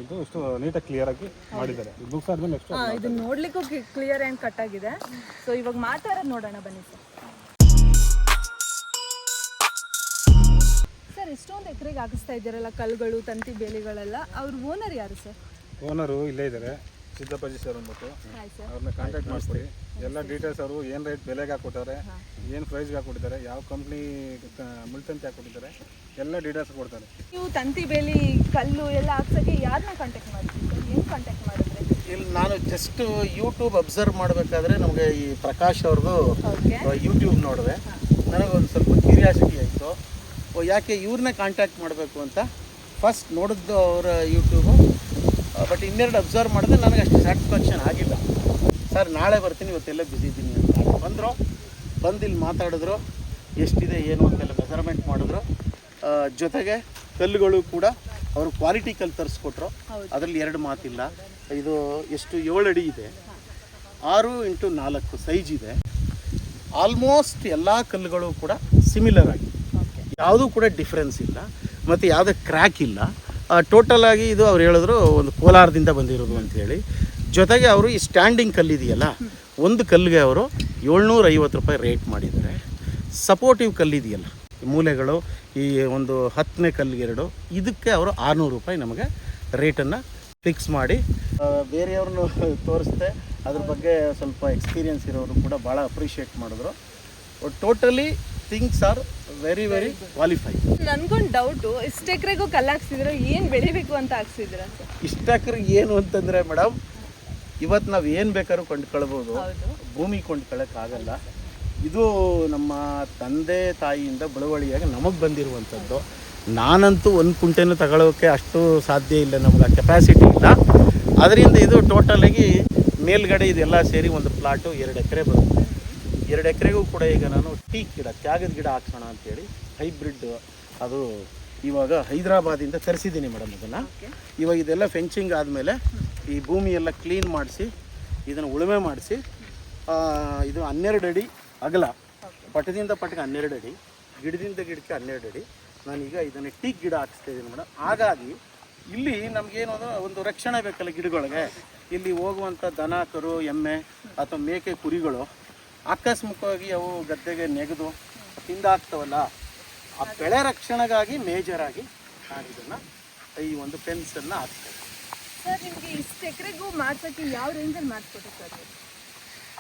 ಇದು ಇಷ್ಟು ನೀಟಾಗಿ ಕ್ಲಿಯರ್ ಆಗಿ ಮಾಡಿದ್ದಾರೆ. ಬುಕ್ಸ್ ಆದ್ಮೇಲೆ ನೆಕ್ಸ್ಟ್ ಹಾ ಇದು. ನೋಡ್ಲಿಕ್ಕೂ ಕ್ಲಿಯರ್ ಆ್ಯಂಡ್ ಕಟ್ ಆಗಿದೆ. ಸೊ ಇವಾಗ ಮಾತಾಡೋದು ನೋಡೋಣ ಬನ್ನಿ ಸರ್. ಸರ್ ಇಷ್ಟೊಂದು ಎಕರೆಗೆ ಹಾಕಿಸ್ತಾ ಇದ್ದೀರಲ್ಲ ಕಲ್ಲುಗಳು ತಂತಿ ಬೇಲಿಗಳೆಲ್ಲ? ಅವ್ರ ಓನರ್ ಯಾರು ಸರ್? ಓನರು ಇಲ್ಲೇ ಇದ್ದಾರೆ. ಸಿದ್ದಪ್ಪಾಜಿ ಸರ್ ಅಂದ್ಬಿಟ್ಟು ಹಾಯ್ ಸರ್ ಅವ್ರನ್ನ ಕಾಂಟ್ಯಾಕ್ಟ್ ಮಾಡಿಸ್ಕೊಡಿ ಎಲ್ಲ ಡೀಟೇಲ್ಸ್ ಅವರು ಏನು ರೇಟ್ ಬೆಲೆಗೆ ಹಾಕ್ಕೊಟ್ಟಾರೆ ಏನು ಪ್ರೈಸ್ಗೆ ಹಾಕ್ಕೊಟ್ಟಿದ್ದಾರೆ ಯಾವ ಕಂಪ್ನಿ ಮುಳ್ತಂತಿ ಹಾಕ್ಕೊಟ್ಟಿದ್ದಾರೆ ಎಲ್ಲ ಡೀಟೇಲ್ಸ್ ಕೊಡ್ತಾರೆ. ನೀವು ತಂತಿ ಬೇಲಿ ಕಲ್ಲು ಎಲ್ಲ ಹಾಕ್ಸೋಕ್ಕೆ ಯಾರನ್ನ ಕಾಂಟ್ಯಾಕ್ಟ್ ಮಾಡಿದ್ರಿ ಸರ್ ಏನು ಕಾಂಟ್ಯಾಕ್ಟ್ ಮಾಡಿದ್ರೆ? ಇಲ್ಲಿ ನಾನು ಜಸ್ಟ್ ಯೂಟ್ಯೂಬ್ ಅಬ್ಸರ್ವ್ ಮಾಡಬೇಕಾದ್ರೆ ನಮಗೆ ಈ ಪ್ರಕಾಶ್ ಅವ್ರದ್ದು ಓಕೆ ಯೂಟ್ಯೂಬ್ ನೋಡಿದೆ. ನನಗೊಂದು ಸ್ವಲ್ಪ ಕ್ಯೂರಿಯಾಸಿಟಿ ಆಯಿತು. ಯಾಕೆ ಇವ್ರನ್ನೇ ಕಾಂಟ್ಯಾಕ್ಟ್ ಮಾಡಬೇಕು ಅಂತ? ಫಸ್ಟ್ ನೋಡಿದ್ದು ಅವರ ಯೂಟ್ಯೂಬು ಬಟ್ ಇನ್ನೆರಡು ಅಬ್ಸರ್ವ್ ಮಾಡಿದ್ರೆ ನನಗೆ ಅಷ್ಟು ಸ್ಯಾಟಿಸ್ಫ್ಯಾಕ್ಷನ್ ಆಗಿಲ್ಲ. ಸರ್ ನಾಳೆ ಬರ್ತೀನಿ ಇವತ್ತೆಲ್ಲ ಬ್ಯುಸಿ ಇದ್ದೀನಿ ಅಂತ ಬಂದರು. ಬಂದು ಇಲ್ಲಿ ಮಾತಾಡಿದ್ರು ಎಷ್ಟಿದೆ ಏನು ಅಂತೆಲ್ಲ ಮೆಸರ್ಮೆಂಟ್ ಮಾಡಿದ್ರು. ಜೊತೆಗೆ ಕಲ್ಲುಗಳು ಕೂಡ ಅವರು ಕ್ವಾಲಿಟಿ ಕಲ್ಲು ತರಿಸ್ಕೊಟ್ರು. ಅದರಲ್ಲಿ ಎರಡು ಮಾತಿಲ್ಲ. ಇದು ಎಷ್ಟು ಏಳು ಅಡಿ ಇದೆ. ಆರು ಇಂಟು ನಾಲ್ಕು ಸೈಜ್ ಇದೆ. ಆಲ್ಮೋಸ್ಟ್ ಎಲ್ಲ ಕಲ್ಲುಗಳು ಕೂಡ ಸಿಮಿಲರ್ ಆಗಿ ಯಾವುದೂ ಕೂಡ ಡಿಫ್ರೆನ್ಸ್ ಇಲ್ಲ. ಮತ್ತು ಯಾವುದೇ ಕ್ರ್ಯಾಕ್ ಇಲ್ಲ. ಟೋಟಲ್ ಆಗಿ ಇದು ಅವ್ರು ಹೇಳಿದ್ರು ಒಂದು ಕೋಲಾರದಿಂದ ಬಂದಿರೋದು ಅಂತ ಹೇಳಿ. ಜೊತೆಗೆ ಅವರು ಈ ಸ್ಟ್ಯಾಂಡಿಂಗ್ ಕಲ್ಲಿದೆಯಲ್ಲ ಒಂದು ಕಲ್ಲಿಗೆ ಅವರು ಏಳ್ನೂರ ಐವತ್ತು ರೂಪಾಯಿ ರೇಟ್ ಮಾಡಿದ್ದಾರೆ. ಸಪೋರ್ಟಿವ್ ಕಲ್ಲಿದೆಯಲ್ಲ ಮೂಲೆಗಳು, ಈ ಒಂದು ಹತ್ತನೇ ಕಲ್ಲಿಗೆರಡು ಇದಕ್ಕೆ ಅವರು ಆರುನೂರು ರೂಪಾಯಿ ನಮಗೆ ರೇಟನ್ನು ಫಿಕ್ಸ್ ಮಾಡಿ. ಬೇರೆಯವ್ರನ್ನು ತೋರಿಸ್ದೆ, ಅದ್ರ ಬಗ್ಗೆ ಸ್ವಲ್ಪ ಎಕ್ಸ್ಪೀರಿಯನ್ಸ್ ಇರೋರು ಕೂಡ ಭಾಳ ಅಪ್ರಿಷಿಯೇಟ್ ಮಾಡಿದ್ರು. Totally things are very very qualify ನನ್ಗೊಂದು ಡೌಟು ಇಷ್ಟು ಎಕರೆಗೂ ಕಲ್ಲು ಹಾಕ್ಸಿದ್ರೆ ಏನು ಬೆಳಿಬೇಕು ಅಂತ ಹಾಕ್ಸಿದ್ರ? ಇಷ್ಟು ಎಕರೆ ಏನು ಅಂತಂದರೆ ಮೇಡಮ್ ಇವತ್ತು ನಾವು ಏನು ಬೇಕಾದ್ರೂ ಕೊಂಡ್ಕೊಳ್ಬೋದು. ಭೂಮಿ ಕೊಂಡ್ಕೊಳ್ಳೋಕ್ಕಾಗಲ್ಲ ಇದು ನಮ್ಮ ತಂದೆ ತಾಯಿಯಿಂದ ಬಳುವಳಿಯಾಗಿ ನಮಗೆ ಬಂದಿರುವಂಥದ್ದು. ನಾನಂತೂ ಒಂದು ಕುಂಟೆನೂ ತಗೊಳ್ಳೋಕೆ ಅಷ್ಟು ಸಾಧ್ಯ ಇಲ್ಲ ನಮ್ಗೆ ಆ ಕೆಪಾಸಿಟಿ ಇಲ್ಲ. ಅದರಿಂದ ಇದು ಟೋಟಲಾಗಿ ಮೇಲ್ಗಡೆ ಇದೆಲ್ಲ ಸೇರಿ ಒಂದು ಪ್ಲಾಟು ಎರಡು ಎಕರೆ ಬರುತ್ತೆ. ಎರಡು ಎಕರೆಗೂ ಕೂಡ ಈಗ ನಾನು ಟೀಕ್ ಗಿಡ ತ್ಯಾಗದ ಗಿಡ ಹಾಕ್ಸೋಣ ಅಂತೇಳಿ ಹೈಬ್ರಿಡ್ ಅದು ಇವಾಗ ಹೈದರಾಬಾದಿಂದ ತರಿಸಿದ್ದೀನಿ ಮೇಡಮ್ ಅದನ್ನು ಇವಾಗ ಇದೆಲ್ಲ ಫೆನ್ಸಿಂಗ್ ಆದಮೇಲೆ ಈ ಭೂಮಿ ಎಲ್ಲ ಕ್ಲೀನ್ ಮಾಡಿಸಿ ಇದನ್ನು ಉಳುಮೆ ಮಾಡಿಸಿ ಇದು ಹನ್ನೆರಡು ಅಡಿ ಅಗಲ. ಪಟದಿಂದ ಪಟಕ್ಕೆ ಹನ್ನೆರಡು ಅಡಿ ಗಿಡದಿಂದ ಗಿಡಕ್ಕೆ ಹನ್ನೆರಡು ಅಡಿ. ನಾನೀಗ ಇದನ್ನು ಟೀಕ್ ಗಿಡ ಹಾಕಿಸ್ತಾ ಇದ್ದೀನಿ ಮೇಡಮ್. ಹಾಗಾಗಿ ಇಲ್ಲಿ ನಮಗೇನು ಅದು ಒಂದು ರಕ್ಷಣೆ ಬೇಕಲ್ಲ ಗಿಡಗಳಿಗೆ. ಇಲ್ಲಿ ಹೋಗುವಂಥ ದನ ಕರು ಎಮ್ಮೆ ಅಥವಾ ಮೇಕೆ ಕುರಿಗಳು ಆಕಸ್ಮಿಕವಾಗಿ ಅವು ಗದ್ದೆಗೆ ನೆಗೆದು ತಿಂದಾಗ್ತವಲ್ಲ ಆ ಬೆಳೆ ರಕ್ಷಣೆಗಾಗಿ ಮೇಜರಾಗಿ ನಾನು ಇದನ್ನು ಈ ಒಂದು ಫೆನ್ಸನ್ನು ಹಾಕ್ತೇವೆ ಸರ್ ನಿಮಗೆ ಇಷ್ಟು ಎಕರೆಗೂ ಮಾಡ್ಸೋಕ್ಕೆ ಯಾವ ರೇಂಜಲ್ಲಿ ಮಾಡಿಸ್ಕೊಟ್ಟು ಸರ್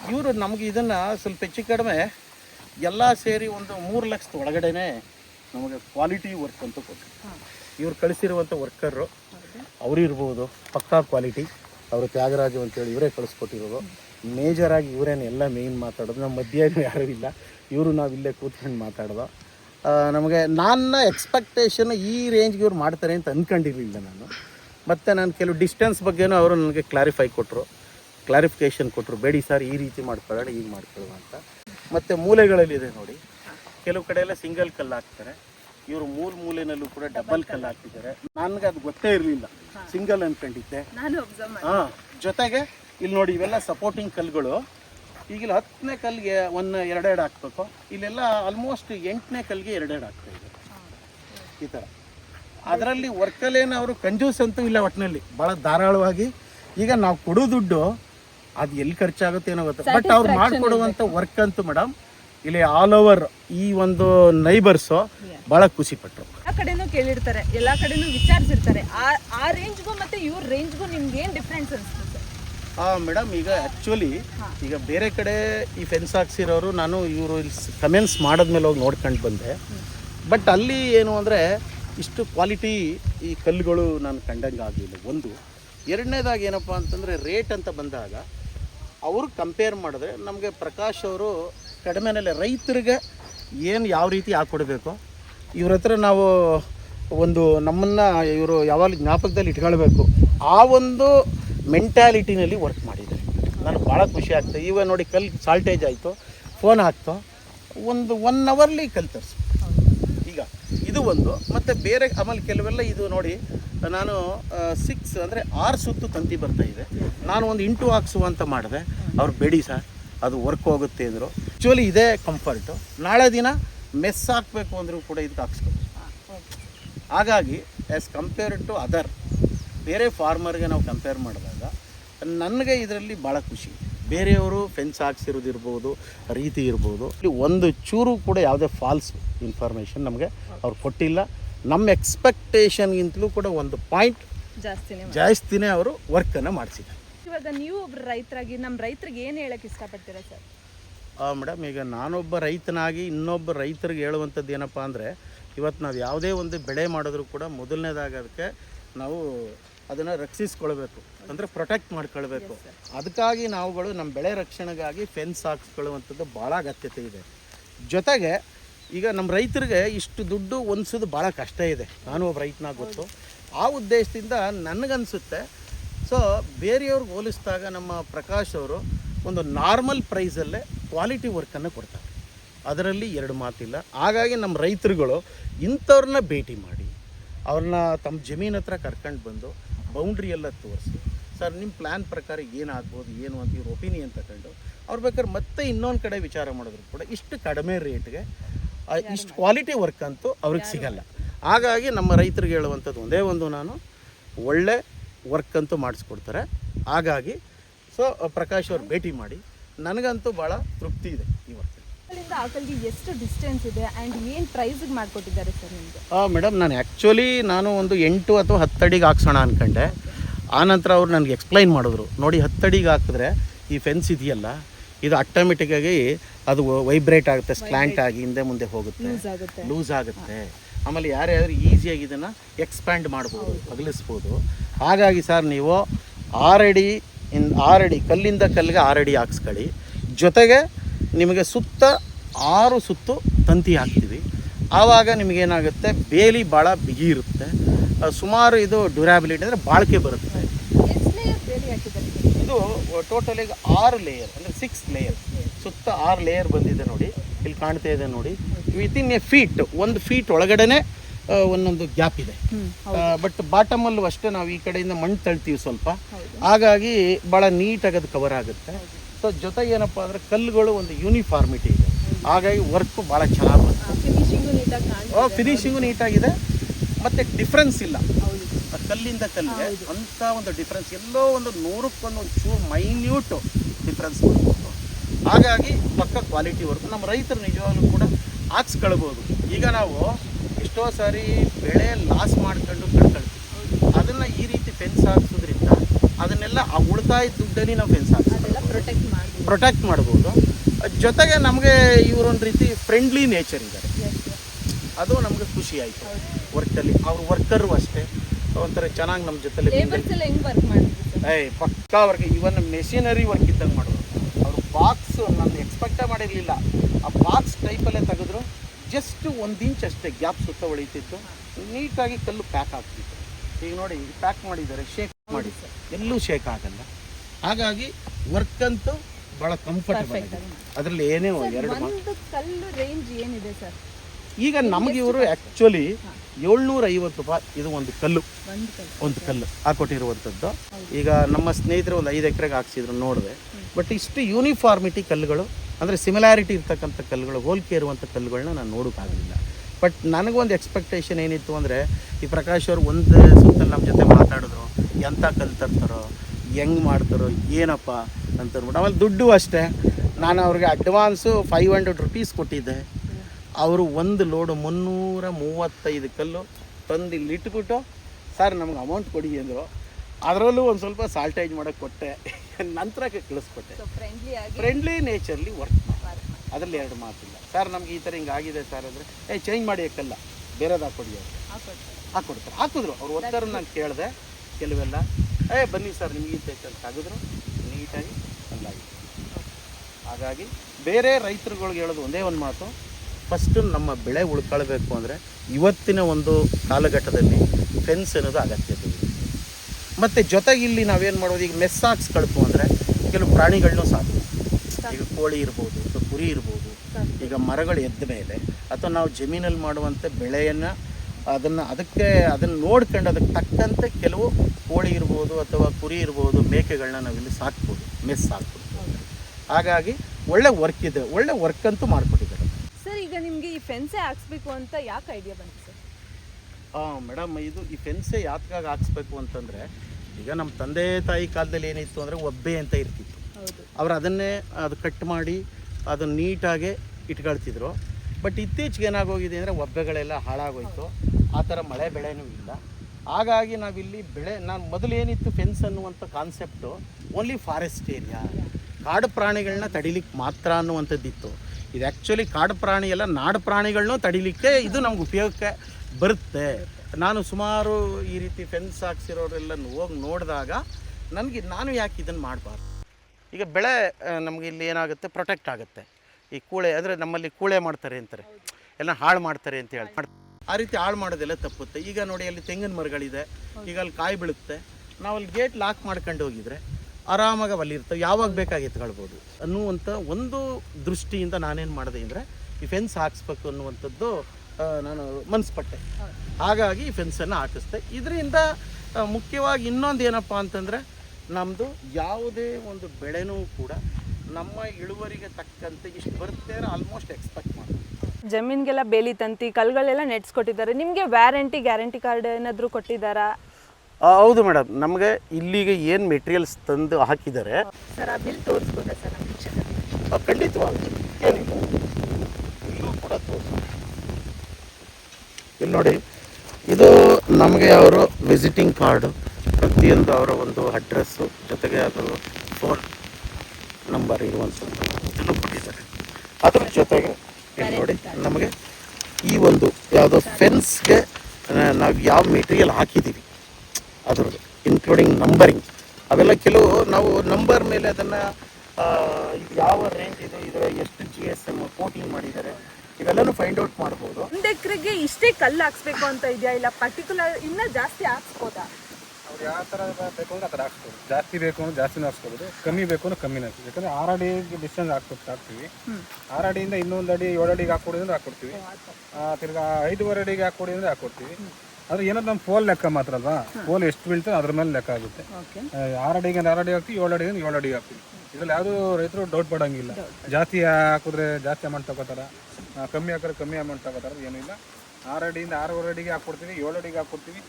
ಇವರು ನಮಗೆ ಇದನ್ನು ಸ್ವಲ್ಪ ಹೆಚ್ಚು ಕಡಿಮೆ ಎಲ್ಲ ಸೇರಿ ಒಂದು ಮೂರು ಲಕ್ಷದ ಒಳಗಡೆನೆ ನಮಗೆ ಕ್ವಾಲಿಟಿ ವರ್ಕ್ ಅಂತ ಕೊಟ್ಟರು ಇವ್ರು ಕಳಿಸಿರುವಂಥ ವರ್ಕರು ಅವರು ಇರ್ಬೋದು ಪಕ್ಕಾ ಕ್ವಾಲಿಟಿ ಅವರು ತ್ಯಾಗರಾಜು ಅಂತೇಳಿ ಇವರೇ ಕಳಿಸ್ಕೊಟ್ಟಿರೋದು. ಮೇಜರಾಗಿ ಇವರೇನು ಎಲ್ಲ ಮೇಯ್ನ್ ಮಾತಾಡೋದು. ನಮ್ಮ ಮಧ್ಯೆ ಯಾರೂ ಇಲ್ಲ. ಇವರು ನಾವು ಇಲ್ಲೇ ಕೂತ್ಕೊಂಡು ಮಾತಾಡೋದು. ನಮಗೆ ನನ್ನ ಎಕ್ಸ್ಪೆಕ್ಟೇಷನ್ ಈ ರೇಂಜ್ಗೆ ಇವ್ರು ಮಾಡ್ತಾರೆ ಅಂತ ಅಂದ್ಕೊಂಡಿರಲಿಲ್ಲ ನಾನು. ಮತ್ತು ನಾನು ಕೆಲವು ಡಿಸ್ಟೆನ್ಸ್ ಬಗ್ಗೆನೂ ಅವರು ನನಗೆ ಕ್ಲಾರಿಫೈ ಕೊಟ್ಟರು ಕ್ಲಾರಿಫಿಕೇಷನ್ ಕೊಟ್ಟರು ಬೇಡಿ ಸರ್ ಈ ರೀತಿ ಮಾಡ್ಕೊಳ್ಳೋಣ ಈಗ ಮಾಡ್ಕೊಳ್ಳುವ ಅಂತ. ಮತ್ತು ಮೂಲೆಗಳಲ್ಲಿದೆ ನೋಡಿ. ಕೆಲವು ಕಡೆ ಎಲ್ಲ ಸಿಂಗಲ್ ಕಲ್ಲು ಹಾಕ್ತಾರೆ. ಇವರು ಮೂಲ ಮೂಲೆನಲ್ಲೂ ಕೂಡ ಡಬಲ್ ಕಲ್ಲು ಹಾಕಿದ್ದಾರೆ ನನಗೆ ಅದು ಗೊತ್ತೇ ಇರಲಿಲ್ಲ. ಸಿಂಗಲ್ ಅಂದ್ಕೊಂಡಿದ್ದೆ ಹಾಂ. ಜೊತೆಗೆ ಇಲ್ಲಿ ನೋಡಿ ಇವೆಲ್ಲ ಸಪೋರ್ಟಿಂಗ್ ಕಲ್ಲುಗಳು. ಈಗಿಲ್ಲ ಹತ್ತನೇ ಕಲ್ಲಿಗೆ ಒಂದು ಎರಡೆರಡು ಹಾಕ್ಬೇಕು. ಇಲ್ಲೆಲ್ಲ ಆಲ್ಮೋಸ್ಟ್ ಎಂಟನೇ ಕಲ್ಲಿಗೆ ಎರಡೆರಡು ಹಾಕ್ತಾ ಇದೆ. ಈ ಥರ ಅದರಲ್ಲಿ ವರ್ಕಲ್ಲೇನು ಅವರು ಕಂಜೂಸ್ ಅಂತೂ ಇಲ್ಲ ಒಟ್ಟಿನಲ್ಲಿ ಭಾಳ ಧಾರಾಳವಾಗಿ. ಈಗ ನಾವು ಕೊಡೋ ದುಡ್ಡು ಅದು ಎಲ್ಲಿ ಖರ್ಚಾಗುತ್ತೆ ಏನೋ ಗೊತ್ತ? ಬಟ್ ಅವ್ರು ಮಾಡಿಕೊಡುವಂಥ ವರ್ಕ್ ಅಂತೂ ಮೇಡಮ್ ಇಲ್ಲಿ ಆಲ್ ಓವರ್ ಈ ಒಂದು ನೈಬರ್ಸು ಭಾಳ ಖುಷಿ ಪಟ್ಟರು ಆ ಕಡೆನೂ ಕೇಳಿರ್ತಾರೆ ಎಲ್ಲ ಕಡೆನೂ ವಿಚಾರಿಸಿರ್ತಾರೆ. ಆ ಆ ರೇಂಜ್ಗೂ ಮತ್ತೆ ಇವ್ರ ರೇಂಜ್ಗೂ ನಿಮ್ಗೆ ಏನು ಡಿಫ್ರೆನ್ಸ್ ಅನಿಸ್ತು ಸರ್ ಮೇಡಮ್ ಈಗ ಆ್ಯಕ್ಚುಲಿ ಈಗ ಬೇರೆ ಕಡೆ ಈ ಫೆನ್ಸ್ ಹಾಕ್ಸಿರೋರು ನಾನು ಇವರು ಇಲ್ಲಿ ಕಮೆಂಟ್ಸ್ ಮಾಡಿದ್ಮೇಲೆ ಹೋಗಿ ನೋಡ್ಕೊಂಡು ಬಂದೆ. ಬಟ್ ಅಲ್ಲಿ ಏನು ಅಂದರೆ ಇಷ್ಟು ಕ್ವಾಲಿಟಿ ಈ ಕಲ್ಲುಗಳು ನಾನು ಕಂಡಂಗೆ ಆಗಲಿಲ್ಲ. ಒಂದು. ಎರಡನೇದಾಗಿ ಏನಪ್ಪ ಅಂತಂದರೆ ರೇಟ್ ಅಂತ ಬಂದಾಗ ಅವರು ಕಂಪೇರ್ ಮಾಡಿದ್ರೆ ನಮಗೆ ಪ್ರಕಾಶ್ ಅವರು ಕಡಿಮೆನಲ್ಲೇ ರೈತರಿಗೆ ಏನು ಯಾವ ರೀತಿ ಹಾಕ್ಕೊಡ್ಬೇಕು ಇವ್ರ ಹತ್ರ ನಾವು ಒಂದು ನಮ್ಮನ್ನು ಇವರು ಯಾವಾಗಲೂ ಜ್ಞಾಪಕದಲ್ಲಿ ಇಟ್ಕೊಳ್ಬೇಕು. ಆ ಒಂದು ಮೆಂಟ್ಯಾಲಿಟಿನಲ್ಲಿ ವರ್ಕ್ ಮಾಡಿದ್ದಾರೆ. ನನಗೆ ಭಾಳ ಖುಷಿ ಆಗ್ತದೆ ಈಗ ನೋಡಿ ಕಲ್ ಸಾಲ್ಟೇಜ್ ಆಯಿತು ಫೋನ್ ಹಾಕ್ತು. ಒಂದು ಒನ್ ಅವರ್ಲಿ ಕಲ್ತರ್ಸ್ ತರಿಸು ಈಗ ಇದು ಒಂದು, ಮತ್ತು ಬೇರೆ ಆಮೇಲೆ ಕೆಲವೆಲ್ಲ ಇದು ನೋಡಿ, ನಾನು ಸಿಕ್ಸ್ ಅಂದರೆ ಆರು ಸುತ್ತು ತಂತಿ ಬರ್ತಾ ಇದೆ. ನಾನು ಒಂದು ಇಂಟು ಹಾಕ್ಸುವ ಅಂತ ಮಾಡಿದೆ. ಅವ್ರು ಬೇಡಿ ಸರ್, ಅದು ವರ್ಕ್ ಹೋಗುತ್ತೆ ಅಂದರು. ಆ್ಯಕ್ಚುಲಿ ಇದೇ ಕಂಫರ್ಟು ನಾಳೆ ದಿನ ಮೆಸ್ ಹಾಕಬೇಕು ಅಂದರೂ ಕೂಡ ಇದಕ್ಕೆ ಹಾಕ್ಸ್ಬೇಕು ಹಾಗಾಗಿ ಆ್ಯಸ್ ಕಂಪೇರ್ಡ್ ಟು ಅದರ್ ಬೇರೆ ಫಾರ್ಮರ್ಗೆ ನಾವು ಕಂಪೇರ್ ಮಾಡಿದಾಗ ನನಗೆ ಇದರಲ್ಲಿ ಭಾಳ ಖುಷಿ. ಬೇರೆಯವರು ಫೆನ್ಸ್ ಹಾಕ್ಸಿರೋದಿರ್ಬೋದು ರೀತಿ ಇರ್ಬೋದು. ಇಲ್ಲಿ ಒಂದು ಚೂರು ಕೂಡ ಯಾವುದೇ ಫಾಲ್ಸ್ ಇನ್ಫಾರ್ಮೇಷನ್ ನಮಗೆ ಅವ್ರು ಕೊಟ್ಟಿಲ್ಲ. ನಮ್ಮ ಎಕ್ಸ್ಪೆಕ್ಟೇಷನ್ಗಿಂತಲೂ ಕೂಡ ಒಂದು ಪಾಯಿಂಟ್ ಜಾಸ್ತಿನೇ ಜಾಸ್ತಿನೇ ಅವರು ವರ್ಕನ್ನು ಮಾಡಿಸಿದ್ದಾರೆ. ಇವಾಗ ನೀವು ಒಬ್ರು ರೈತರಾಗಿ ನಮ್ಮ ರೈತರಿಗೆ ಏನು ಹೇಳಕ್ಕೆ ಇಷ್ಟಪಡ್ತೀರಾ ಸರ್? ಮೇಡಮ್ ಈಗ ನಾನೊಬ್ಬ ರೈತನಾಗಿ ಇನ್ನೊಬ್ಬ ರೈತರಿಗೆ ಹೇಳುವಂಥದ್ದು ಏನಪ್ಪ ಅಂದರೆ ಇವತ್ತು ನಾವು ಯಾವುದೇ ಒಂದು ಬೆಳೆ ಮಾಡಿದ್ರು ಕೂಡ ಮೊದಲನೇದಾಗಿ ಅದಕ್ಕೆ ನಾವು ಅದನ್ನು ರಕ್ಷಿಸ್ಕೊಳ್ಬೇಕು. ಅಂದರೆ ಪ್ರೊಟೆಕ್ಟ್ ಮಾಡ್ಕೊಳ್ಬೇಕು. ಅದಕ್ಕಾಗಿ ನಾವುಗಳು ನಮ್ಮ ಬೆಳೆ ರಕ್ಷಣೆಗಾಗಿ ಫೆನ್ಸ್ ಹಾಕ್ಸ್ಕೊಳ್ಳುವಂಥದ್ದು ಭಾಳ ಅಗತ್ಯತೆ ಇದೆ. ಜೊತೆಗೆ ಈಗ ನಮ್ಮ ರೈತರಿಗೆ ಇಷ್ಟು ದುಡ್ಡು ಹೊಂದಿಸೋದು ಭಾಳ ಕಷ್ಟ ಇದೆ. ನಾನು ಒಬ್ಬ ರೈತನ ಗೊತ್ತು. ಆ ಉದ್ದೇಶದಿಂದ ನನಗನ್ಸುತ್ತೆ. ಸೊ ಬೇರೆಯವ್ರಿಗೆ ಹೋಲಿಸಿದಾಗ ನಮ್ಮ ಪ್ರಕಾಶ್ ಅವರು ಒಂದು ನಾರ್ಮಲ್ ಪ್ರೈಸಲ್ಲೇ ಕ್ವಾಲಿಟಿ ವರ್ಕನ್ನು ಕೊಡ್ತಾರೆ. ಅದರಲ್ಲಿ ಎರಡು ಮಾತಿಲ್ಲ. ಹಾಗಾಗಿ ನಮ್ಮ ರೈತರುಗಳು ಇಂಥವ್ರನ್ನ ಭೇಟಿ ಮಾಡಿ ಅವ್ರನ್ನ ತಮ್ಮ ಜಮೀನ್ ಹತ್ರ ಕರ್ಕೊಂಡು ಬಂದು ಬೌಂಡ್ರಿ ಎಲ್ಲ ತೋರಿಸಿ ಸರ್ ನಿಮ್ಮ ಪ್ಲ್ಯಾನ್ ಪ್ರಕಾರ ಏನಾಗ್ಬೋದು ಏನು ಅಂತ ಇವ್ರ ಒಪಿನಿಯನ್ ತಗೊಂಡು ಅವ್ರು ಬೇಕಾದ್ರೆ ಮತ್ತೆ ಇನ್ನೊಂದು ಕಡೆ ವಿಚಾರ ಮಾಡಿದ್ರು ಕೂಡ ಇಷ್ಟು ಕಡಿಮೆ ರೇಟ್ಗೆ ಇಷ್ಟು ಕ್ವಾಲಿಟಿ ವರ್ಕ್ ಅಂತೂ ಅವ್ರಿಗೆ ಸಿಗಲ್ಲ. ಹಾಗಾಗಿ ನಮ್ಮ ರೈತರಿಗೆ ಹೇಳುವಂಥದ್ದು ಒಂದೇ ಒಂದು ನಾನು ಒಳ್ಳೆ ವರ್ಕ್ ಅಂತೂ ಮಾಡಿಸ್ಕೊಡ್ತಾರೆ. ಹಾಗಾಗಿ ಸೊ ಪ್ರಕಾಶ್ ಅವ್ರು ಭೇಟಿ ಮಾಡಿ. ನನಗಂತೂ ಭಾಳ ತೃಪ್ತಿ ಇದೆ. ಅಲ್ಲಿಂದ ಆಕಲ್ಗೆ ಎಷ್ಟು ಡಿಸ್ಟೆನ್ಸ್ ಇದೆ ಆ್ಯಂಡ್ ಏನು ಪ್ರೈಸಿಗೆ ಮಾಡಿಕೊಟ್ಟಿದ್ದಾರೆ ಸರ್ ನಿಮಗೆ? ಮೇಡಮ್ ನಾನು ಆ್ಯಕ್ಚುಲಿ ನಾನು ಒಂದು ಎಂಟು ಅಥವಾ ಹತ್ತಡಿಗೆ ಹಾಕ್ಸೋಣ ಅಂದ್ಕೊಂಡೆ ಆನಂತರ ಅವ್ರು ನನಗೆ ಎಕ್ಸ್ಪ್ಲೈನ್ ಮಾಡಿದ್ರು. ನೋಡಿ ಹತ್ತಡಿಗೆ ಹಾಕಿದ್ರೆ ಈ ಫೆನ್ಸ್ ಇದೆಯಲ್ಲ ಇದು ಆಟೋಮೆಟಿಕ್ಕಾಗಿ ಅದು ವೈಬ್ರೇಟ್ ಆಗುತ್ತೆ ಸ್ಲ್ಯಾಂಟ್ ಆಗಿ ಹಿಂದೆ ಮುಂದೆ ಹೋಗುತ್ತೆ. ಲೂಸ್ ಆಗುತ್ತೆ. ಆಮೇಲೆ ಯಾರ್ಯಾರು ಈಸಿಯಾಗಿ ಇದನ್ನು ಎಕ್ಸ್ಪ್ಯಾಂಡ್ ಮಾಡ್ಬೋದು ಅಗಲಿಸ್ಬೋದು ಹಾಗಾಗಿ ಸರ್ ನೀವು ಆರಡಿ ಇನ್ ಆರಡಿ ಕಲ್ಲಿಂದ ಕಲ್ಲಿಗೆ ಆರಡಿ ಹಾಕ್ಸ್ಕೊಳ್ಳಿ. ಜೊತೆಗೆ ನಿಮಗೆ ಸುತ್ತ ಆರು ಸುತ್ತು ತಂತಿ ಹಾಕ್ತೀವಿ. ಆವಾಗ ನಿಮಗೇನಾಗುತ್ತೆ ಬೇಲಿ ಭಾಳ ಬಿಗಿ ಇರುತ್ತೆ. ಸುಮಾರು ಇದು ಡ್ಯೂರಾಬಿಲಿಟಿ ಅಂದರೆ ಬಾಳಿಕೆ ಬರುತ್ತೆ. ಇದು ಟೋಟಲಿಗೆ ಆರು ಲೇಯರ್ ಅಂದರೆ ಸಿಕ್ಸ್ ಲೇಯರ್ ಸುತ್ತ ಆರು ಲೇಯರ್ ಬಂದಿದೆ ನೋಡಿ. ಇಲ್ಲಿ ಕಾಣ್ತಾ ಇದೆ ನೋಡಿ. ವಿತಿನ್ ಎ ಫೀಟ್ ಒಂದು ಫೀಟ್ ಒಳಗಡೆನೆ ಒಂದೊಂದು ಗ್ಯಾಪ್ ಇದೆ. ಬಟ್ ಬಾಟಮಲ್ಲೂ ಅಷ್ಟೇ ನಾವು ಈ ಕಡೆಯಿಂದ ಮಣ್ಣು ತಳ್ತೀವಿ ಸ್ವಲ್ಪ. ಹಾಗಾಗಿ ಭಾಳ ನೀಟಾಗಿ ಅದು ಕವರ್ ಆಗುತ್ತೆ. ಸೊ ಜೊತೆಗೆ ಏನಪ್ಪ ಅಂದರೆ ಕಲ್ಲುಗಳು ಒಂದು ಯೂನಿಫಾರ್ಮಿಟಿ ಇದೆ. ಹಾಗಾಗಿ ವರ್ಕು ಭಾಳ ಚೆನ್ನಾಗಿ ಬಂತು ಫಿನಿಶಿಂಗು ನೀಟಾಗಿ ಕಾಣ್ತಾ ಫಿನಿಶಿಂಗು ನೀಟಾಗಿದೆ. ಮತ್ತು ಡಿಫ್ರೆನ್ಸ್ ಇಲ್ಲ. ಕಲ್ಲಿಂದ ಕಲ್ಲಿಗೆ ಅಂಥ ಒಂದು ಡಿಫ್ರೆನ್ಸ್ ಎಲ್ಲೋ ಒಂದು ನೂರಕ್ಕೊಂದು ಚೂರು ಮೈನ್ಯೂಟ್ ಡಿಫ್ರೆನ್ಸ್ ಬರ್ಬೋದು ಹಾಗಾಗಿ ಪಕ್ಕ ಕ್ವಾಲಿಟಿ ವರ್ಕ್ ನಮ್ಮ ರೈತರು ನಿಜವಾಗ್ಲೂ ಕೂಡ ಹಾಕ್ಸ್ಕೊಳ್ಬೋದು ಈಗ ನಾವು ಎಷ್ಟೋ ಸಾರಿ ಬೆಳೆ ಲಾಸ್ ಮಾಡ್ಕೊಂಡು ಕಳ್ಕೊಳ್ತೀವಿ. ಅದನ್ನು ಈ ರೀತಿ ಫೆನ್ಸ್ ಹಾಕ್ಸೋದ್ರಿಂದ ಅದನ್ನೆಲ್ಲ ಆ ಉಳಿತಾಯ ದುಡ್ಡಲ್ಲಿ ನಾವು ಫೆನ್ಸ್ ಪ್ರೊಟೆಕ್ಟ್ ಮಾಡಿ ಪ್ರೊಟೆಕ್ಟ್ ಮಾಡ್ಬೋದು. ಜೊತೆಗೆ ನಮಗೆ ಇವರೊಂದು ರೀತಿ ಫ್ರೆಂಡ್ಲಿ ನೇಚರ್ ಇದ್ದಾರೆ. ಅದು ನಮಗೆ ಖುಷಿ ಆಯಿತು. ವರ್ಕಲ್ಲಿ ಅವ್ರ ವರ್ಕರು ಅಷ್ಟೇ. ಒಂಥರ ಚೆನ್ನಾಗಿ ನಮ್ಮ ಜೊತೆ ಏಯ್ ಪಕ್ಕಾ ವರ್ಕ್ ಇವನ್ ಮೆಷಿನರಿ ವರ್ಕ್ ಇದ್ದಂಗೆ ಮಾಡೋದು ಅವರು ಬಾಕ್ಸ್ ನಾನು ಎಕ್ಸ್ಪೆಕ್ಟೇ ಮಾಡಿರಲಿಲ್ಲ. ಆ ಬಾಕ್ಸ್ ಟೈಪಲ್ಲೇ ತೆಗೆದ್ರು. ಜಸ್ಟ್ ಒಂದು ಇಂಚ್ ಅಷ್ಟೇ ಗ್ಯಾಪ್ ಸುತ್ತ ಹೊಳಿತಿತ್ತು ನೀಟಾಗಿ ಕಲ್ಲು ಪ್ಯಾಕ್ ಆಗ್ತಿತ್ತು ಈಗ ನೋಡಿ ಪ್ಯಾಕ್ ಮಾಡಿದ್ದಾರೆ ಶೇಕ್ ಮಾಡಿ ಎಲ್ಲೂ ಶೇಕ್ ಆಗಲ್ಲ. ಹಾಗಾಗಿ ವರ್ಕ್ ಅಂತೂ ಬಹಳ ಕಂಫರ್ಟಬಲ್ ಆಗಿದೆ. ಅದರಲ್ಲಿ ಏನೇ ಎರಡು ಒಂದು ಕಲ್ಲು ರೇಂಜ್ ಏನಿದೆ ಸರ್? ಈಗ ನಮಗೆ ಇವರು ಆ್ಯಕ್ಚುಲಿ ಏಳ್ನೂರ ಐವತ್ತು ರೂಪಾಯಿ ಇದು ಒಂದು ಕಲ್ಲು. ಒಂದು ಕಲ್ಲು. ಒಂದು ಕಲ್ಲು ಹಾಕೊಟ್ಟಿರುವಂಥದ್ದು ಈಗ ನಮ್ಮ ಸ್ನೇಹಿತರು ಒಂದು ಐದು ಎಕರೆಗೆ ಹಾಕ್ಸಿದ್ರು ನೋಡಿದೆ. ಬಟ್ ಇಷ್ಟು ಯೂನಿಫಾರ್ಮಿಟಿ ಕಲ್ಲುಗಳು ಅಂದರೆ ಸಿಮಿಲಾರಿಟಿ ಇರ್ತಕ್ಕಂಥ ಕಲ್ಲುಗಳು ಹೋಲಿಕೆ ಇರುವಂಥ ಕಲ್ಲುಗಳನ್ನ ನಾನು ನೋಡೋಕ್ಕಾಗಲಿಲ್ಲ. ಬಟ್ ನನಗೊಂದು ಎಕ್ಸ್ಪೆಕ್ಟೇಷನ್ ಏನಿತ್ತು ಅಂದರೆ ಈ ಪ್ರಕಾಶ್ ಅವರು ಒಂದು ಸುತ್ತಲ್ಲಿ ನಮ್ಮ ಜೊತೆ ಮಾತಾಡಿದ್ರು ಎಂಥ ಕಲ್ಲು ತರ್ತಾರೋ ಹೆಂಗೆ ಮಾಡ್ತಾರೋ ಏನಪ್ಪ ಅಂತ ಅಂದ್ಬಿಟ್ಟು ಆಮೇಲೆ ದುಡ್ಡು ಅಷ್ಟೇ. ನಾನು ಅವ್ರಿಗೆ ಅಡ್ವಾನ್ಸು ಫೈವ್ ಹಂಡ್ರೆಡ್ ರುಪೀಸ್ ಕೊಟ್ಟಿದ್ದೆ. ಅವರು ಒಂದು ಲೋಡು ಮುನ್ನೂರ ಮೂವತ್ತೈದು ಕಲ್ಲು ತಂದು ಇಲ್ಲಿ ಇಟ್ಬಿಟ್ಟು ಸರ್ ನಮ್ಗೆ ಅಮೌಂಟ್ ಕೊಡಿ ಅಂದರು. ಅದರಲ್ಲೂ ಒಂದು ಸ್ವಲ್ಪ ಸಾಲ್ಟೇಜ್ ಮಾಡೋಕ್ಕೆ ಕೊಟ್ಟೆ. ನಂತರಕ್ಕೆ ಕಳಿಸ್ಕೊಟ್ಟೆ. ಫ್ರೆಂಡ್ಲಿ ನೇಚರ್ಲಿ ವರ್ಕ್ ಮಾಡಿ. ಅದರಲ್ಲಿ ಎರಡು ಮಾತಿಲ್ಲ. ಸರ್ ನಮ್ಗೆ ಈ ಥರ ಹಿಂಗೆ ಆಗಿದೆ ಸರ್ ಅಂದರೆ, ಏ ಚೇಂಜ್ ಮಾಡಿ ಯಾಕಲ್ಲ ಬೇರೆದು ಹಾಕೊಡಿ ಅವ್ರು. ಹಾಕ್ಕೊಡ್ತಾರೆ ಹಾಕಿದ್ರು. ಅವ್ರು ಒತ್ತರು ನಾನು ಕೇಳಿದೆ. ಕೆಲವೆಲ್ಲ, ಏ, ಬನ್ನಿ ಸರ್ ನಿಮಗೆ ಅಂತ ತೆಗೆದ್ರು ನೀಟಾಗಿ ಅಲ್ಲಾಗಿದೆ ಹಾಗಾಗಿ ಬೇರೆ ರೈತರುಗಳಿಗೆ ಹೇಳೋದು ಒಂದೇ ಒಂದು ಮಾತು. ಫಸ್ಟು ನಮ್ಮ ಬೆಳೆ ಉಳ್ಕೊಳ್ಬೇಕು ಅಂದರೆ ಇವತ್ತಿನ ಒಂದು ಕಾಲಘಟ್ಟದಲ್ಲಿ ಫೆನ್ಸ್ ಅನ್ನೋದು ಅಗತ್ಯ. ಇದೆ ಮತ್ತು ಜೊತೆಗೆ ಇಲ್ಲಿ ನಾವೇನು ಮಾಡೋದು ಈಗ ಮೆಸ್ ಹಾಕ್ಸ್ಕೊಳ್ತು ಅಂದರೆ ಕೆಲವು ಪ್ರಾಣಿಗಳನ್ನೂ ಸಾಕು. ಈಗ ಕೋಳಿ ಇರ್ಬೋದು ಕುರಿ ಇರ್ಬೋದು ಈಗ ಮರಗಳು ಎದ್ದ ಮೇಲೆ ಅಥವಾ ನಾವು ಜಮೀನಲ್ಲಿ ಮಾಡುವಂಥ ಬೆಳೆಯನ್ನು ಅದನ್ನು ಅದಕ್ಕೆ ಅದನ್ನು ನೋಡ್ಕೊಂಡು ಅದಕ್ಕೆ ತಕ್ಕಂತೆ ಕೆಲವು ಕೋಳಿ ಇರ್ಬೋದು ಅಥವಾ ಕುರಿ ಇರ್ಬೋದು ಮೇಕೆಗಳನ್ನ ನಾವಿಲ್ಲಿ ಸಾಕ್ಬೋದು ಮೆಸ್ ಸಾಕ್ಬೋದು ಹಾಗಾಗಿ ಒಳ್ಳೆ ವರ್ಕ್ ಇದೆ ಒಳ್ಳೆ ವರ್ಕ್ ಅಂತೂ ಮಾಡಿಕೊಟ್ಟಿದ್ದಾರೆ. ಸರ್ ಈಗ ನಿಮಗೆ ಈ ಫೆನ್ಸೇ ಹಾಕ್ಸ್ಬೇಕು ಅಂತ ಯಾಕೆ ಐಡಿಯಾ ಬಂತು ಸರ್? ಹಾಂ ಮೇಡಮ್ ಇದು ಈ ಫೆನ್ಸೇ ಯಾತಕ್ಕಾಗಿ ಹಾಕ್ಸ್ಬೇಕು ಅಂತಂದರೆ ಈಗ ನಮ್ಮ ತಂದೆ ತಾಯಿ ಕಾಲದಲ್ಲಿ ಏನಿತ್ತು ಅಂದರೆ ಒಬ್ಬೆ ಅಂತ ಇರ್ತಿತ್ತು. ಅವ್ರು ಅದನ್ನೇ ಅದು ಕಟ್ ಮಾಡಿ ಅದನ್ನು ನೀಟಾಗಿ ಇಟ್ಕೊಳ್ತಿದ್ರು. ಬಟ್ ಇತ್ತೀಚೆಗೆ ಏನಾಗೋಗಿದೆ ಅಂದರೆ ಒಬ್ಬೆಗಳೆಲ್ಲ ಹಾಳಾಗೋಯಿತು. ಆ ಥರ ಮಳೆ ಬೆಳೆನೂ ಇಲ್ಲ. ಹಾಗಾಗಿ ನಾವಿಲ್ಲಿ ಬೆಳೆ, ನಾನು ಮೊದಲು ಏನಿತ್ತು ಫೆನ್ಸ್ ಅನ್ನುವಂಥ ಕಾನ್ಸೆಪ್ಟು ಓನ್ಲಿ ಫಾರೆಸ್ಟ್ ಏರಿಯಾ ಕಾಡು ಪ್ರಾಣಿಗಳನ್ನ ತಡಿಲಿಕ್ಕೆ ಮಾತ್ರ ಅನ್ನುವಂಥದ್ದಿತ್ತು. ಇದು ಆ್ಯಕ್ಚುಲಿ ಕಾಡು ಪ್ರಾಣಿ ಎಲ್ಲ ನಾಡು ಪ್ರಾಣಿಗಳನ್ನೂ ತಡಿಲಿಕ್ಕೆ ಇದು ನಮ್ಗೆ ಉಪಯೋಗಕ್ಕೆ ಬರುತ್ತೆ. ನಾನು ಸುಮಾರು ಈ ರೀತಿ ಫೆನ್ಸ್ ಹಾಕ್ಸಿರೋರೆಲ್ಲ ಹೋಗಿ ನೋಡಿದಾಗ, ನನಗೆ, ನಾನು ಯಾಕೆ ಇದನ್ನು ಮಾಡಬಾರ್ದು? ಈಗ ಬೆಳೆ ನಮಗೆ ಇಲ್ಲಿ ಏನಾಗುತ್ತೆ? ಪ್ರೊಟೆಕ್ಟ್ ಆಗುತ್ತೆ. ಈ ಕೂಳೆ ಅಂದರೆ ನಮ್ಮಲ್ಲಿ ಕೂಳೆ ಮಾಡ್ತಾರೆ ಅಂತಾರೆ. ಎಲ್ಲ ಹಾಳು ಮಾಡ್ತಾರೆ ಅಂತ ಹೇಳಿ ಆ ರೀತಿ ಹಾಳು ಮಾಡೋದೆಲ್ಲ ತಪ್ಪುತ್ತೆ. ಈಗ ನೋಡಿ ಅಲ್ಲಿ ತೆಂಗಿನ ಮರಗಳಿದೆ. ಈಗ ಅಲ್ಲಿ ಕಾಯಿ ಬೀಳುತ್ತೆ. ನಾವು ಅಲ್ಲಿ ಗೇಟ್ ಲಾಕ್ ಮಾಡ್ಕೊಂಡು ಹೋಗಿದ್ರೆ ಆರಾಮಾಗಿ ಅಲ್ಲಿ ಇರ್ತವೆ. ಯಾವಾಗ ಬೇಕಾಗಿ ಎತ್ಕೊಳ್ಬೋದು ಅನ್ನುವಂಥ ಒಂದು ದೃಷ್ಟಿಯಿಂದ ನಾನೇನು ಮಾಡಿದೆ ಅಂದರೆ ಈ ಫೆನ್ಸ್ ಹಾಕಿಸ್ಬೇಕು ಅನ್ನುವಂಥದ್ದು ನಾನು ಮನಸ್ಪಟ್ಟೆ. ಹಾಗಾಗಿ ಈ ಫೆನ್ಸನ್ನು ಹಾಕಿಸ್ದೆ. ಇದರಿಂದ ಮುಖ್ಯವಾಗಿ ಇನ್ನೊಂದು ಏನಪ್ಪ ಅಂತಂದರೆ ನಮ್ಮದು ಯಾವುದೇ ಒಂದು ಬೆಳೆನೂ ಕೂಡ ನಮ್ಮ ಇಳುವರಿಗೆ ತಕ್ಕಂತೆ ಇಷ್ಟು ಬರುತ್ತೆ ಆಲ್ಮೋಸ್ಟ್ ಎಕ್ಸ್ಪೆಕ್ಟ್ ಮಾಡ್ತೀವಿ. ಜಮೀನ್ಗೆಲ್ಲ ಬೇಲಿ ತಂತಿ ಕಲ್ಗಳೆಲ್ಲ ನೆಡ್ಸ್ಕೊಟ್ಟಿದ್ದಾರೆ ನಿಮಗೆ ವ್ಯಾರಂಟಿ ಗ್ಯಾರಂಟಿ ಕಾರ್ಡ್ ಏನಾದರೂ ಕೊಟ್ಟಿದ್ದಾರಾ? ಆ, ಹೌದು ಮೇಡಮ್ ನಮಗೆ ಇಲ್ಲಿಗೆ ಏನು ಮೆಟೀರಿಯಲ್ಸ್ ತಂದು ಹಾಕಿದ್ದಾರೆ? ಸರ್ ಆ ಬಿಲ್ ತೋರಿಸ್ಬೋದಾ ಸರ್ ನಮ್ಮ ಖಂಡಿತವಾಗಿ ಏನಿಲ್ಲ ಇಲ್ಲೂ ಕೂಡ ತೋರಿಸಿ ಇಲ್ಲಿ ನೋಡಿ ಇದು ನಮಗೆ ಅವರು ವಿಸಿಟಿಂಗ್ ಕಾರ್ಡು ಪ್ರತಿಯೊಂದು ಅವರ ಒಂದು ಅಡ್ರೆಸ್ಸು ಜೊತೆಗೆ ಅದು ಫೋನ್ ನಂಬರ್ ಇರುವಂಥದ್ದು ಕೊಟ್ಟಿದ್ದಾರೆ. ಅದರ ಜೊತೆಗೆ ನೋಡಿ, ನಮಗೆ ಈ ಒಂದು ಯಾವುದೋ ಫೆನ್ಸ್ಗೆ ನಾವು ಯಾವ ಮೆಟೀರಿಯಲ್ ಹಾಕಿದ್ದೀವಿ ಅದರದ್ದು ಇನ್ಕ್ಲೂಡಿಂಗ್ ನಂಬರಿಂಗ್ ಅವೆಲ್ಲ ಕೆಲವು ನಾವು ನಂಬರ್ ಮೇಲೆ ಅದನ್ನು ಯಾವ ರೇಂಜ್ ಇದೆ ಇದರ ಎಷ್ಟು ಜಿ ಎಸ್ ಎಂ ಕೋಟಿಂಗ್ ಮಾಡಿದ್ದಾರೆ, ಇವೆಲ್ಲನೂ ಫೈಂಡ್ ಔಟ್ ಮಾಡ್ಬೋದು. ಒಂದು ಎಕರೆಗೆ ಇಷ್ಟೇ ಕಲ್ಲು ಹಾಕ್ಸ್ಬೇಕು ಅಂತ ಇದೆಯಾ? ಇಲ್ಲ ಪರ್ಟಿಕ್ಯುಲರ್ ಇನ್ನ ಜಾಸ್ತಿ ಹಾಕ್ಸ್ಬೋದಾ? ಅವ್ರು ಯಾವ ಥರ ಬೇಕು ಅಂದ್ರೆ ಆ ಥರ ಹಾಕ್ಸ್ಬೋದು. ಜಾಸ್ತಿ ಬೇಕು ಅಂದ್ರೆ ಜಾಸ್ತಿನೂ ಹಾಕ್ಸ್ಬೋದು. ಕಮ್ಮಿ ಬೇಕು ಅಂದ್ರೆ ಯಾಕಂದ್ರೆ ಹಾಕ್ತೀವಿ ಯಾಕಂದ್ರೆ ಆರು ಅಡಿಗೆ ಡಿಸ್ಟೆನ್ಸ್ ಹಾಕ್ಬಿಟ್ಟು ಹಾಕ್ತೀವಿ. ಆರ್ ಅಡಿಯಿಂದ ಇನ್ನೊಂದು ಅಡಿ ಏಳು ಅಡಿಗೆ ಹಾಕ್ಕೊಡಿ ಅಂದ್ರೆ ಹಾಕ್ಕೊಡ್ತೀವಿ. ತಿರ್ಗಾ ಐದೂವರೆ ಅಡಿಗೆ ಹಾಕೊಡಿ ಅಂದ್ರೆ ಹಾಕ್ಕೊಡ್ತೀವಿ. ಅದು ಏನಾದ್ರು ನಮ್ಮ ಪೋಲ್ ಲೆಕ್ಕ ಮಾತ್ರ ಅಲ್ವಾ? ಪೋಲ್ ಎಷ್ಟು ಬೀಳ್ತದೆ ಅದ್ರ ಮೇಲೆ ಲೆಕ್ಕ ಆಗುತ್ತೆ. ಆರ್ ಅಡಿಗೆ ಆರು ಅಡಿ ಹಾಕ್ತೀವಿ ಏಳು ಅಡಿಗೆ ಏಳು ಅಡಿಗೆ ಹಾಕ್ತೀವಿ. ಇದ್ರಲ್ಲಿ ಯಾವುದೂ ರೈತರು ಡೌಟ್ ಪಡೋಂಗಿಲ್ಲ. ಜಾಸ್ತಿ ಹಾಕಿದ್ರೆ ಜಾಸ್ತಿ ಅಮೌಂಟ್ ತಗೋತಾರ. ಕಮ್ಮಿ ಹಾಕಿದ್ರೆ ಕಮ್ಮಿ ಅಮೌಂಟ್ ತಗೋತಾರ ಏನಿಲ್ಲ ಆರು ಅಡಿಯಿಂದ ಆರೂವರೆ ಅಡಿಗೆ ಹಾಕ್ಕೊಡ್ತೀವಿ ಏಳು ಅಡಿಗೆ ಹಾಕ್ಕೊಡ್ತೀವಿ.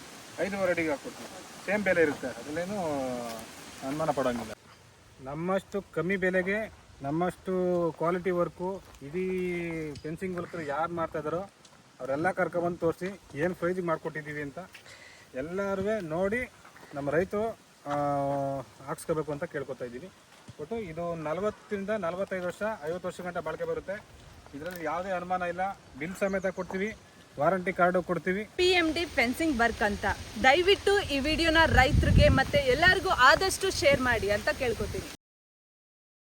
ಐದೂವರೆ ಅಡಿಗೆ ಹಾಕ್ಕೊಡ್ತೀವಿ ಸೇಮ್ ಬೆಲೆ ಇರುತ್ತೆ. ಅದರಲ್ಲೇನು ಅನುಮಾನ ಪಡೋಂಗಿಲ್ಲ. ನಮ್ಮಷ್ಟು ಕಮ್ಮಿ ಬೆಲೆಗೆ, ನಮ್ಮಷ್ಟು ಕ್ವಾಲಿಟಿ ವರ್ಕು ಇಡೀ ಫೆನ್ಸಿಂಗ್ ವರ್ಕ್ ಯಾರು ಮಾಡ್ತಾ ಇದ್ದಾರೋ, ಅವರೆಲ್ಲ ಕರ್ಕೊಬಂದು ತೋರಿಸಿ ಏನು ಪ್ರೈಸಿಗೆ ಮಾಡಿಕೊಟ್ಟಿದ್ದೀವಿ ಅಂತ ಎಲ್ಲರೂ ನೋಡಿ ನಮ್ಮ ರೈತರು ಹಾಕ್ಸ್ಕೋಬೇಕು ಅಂತ ಕೇಳ್ಕೊತಾ ಇದ್ದೀವಿ. ಒಟ್ಟು ಇದು ನಲವತ್ತರಿಂದ ನಲವತ್ತೈದು ವರ್ಷ, ಐವತ್ತು ವರ್ಷ ಗಂಟೆ ಬಾಳಿಕೆ ಬರುತ್ತೆ. ಇದರಲ್ಲಿ ಯಾವುದೇ ಅನುಮಾನ ಇಲ್ಲ. ಬಿಲ್ ಸಮೇತ ಕೊಡ್ತೀವಿ. ವಾರಂಟಿ ಕಾರ್ಡು ಕೊಡ್ತೀವಿ. P M D fencing work ಅಂತ. ದಯವಿಟ್ಟು ಈ ವಿಡಿಯೋನ ರೈತರಿಗೆ ಮತ್ತೆ ಎಲ್ಲರಿಗೂ ಆದಷ್ಟು ಶೇರ್ ಮಾಡಿ ಅಂತ ಕೇಳ್ಕೊತೀನಿ.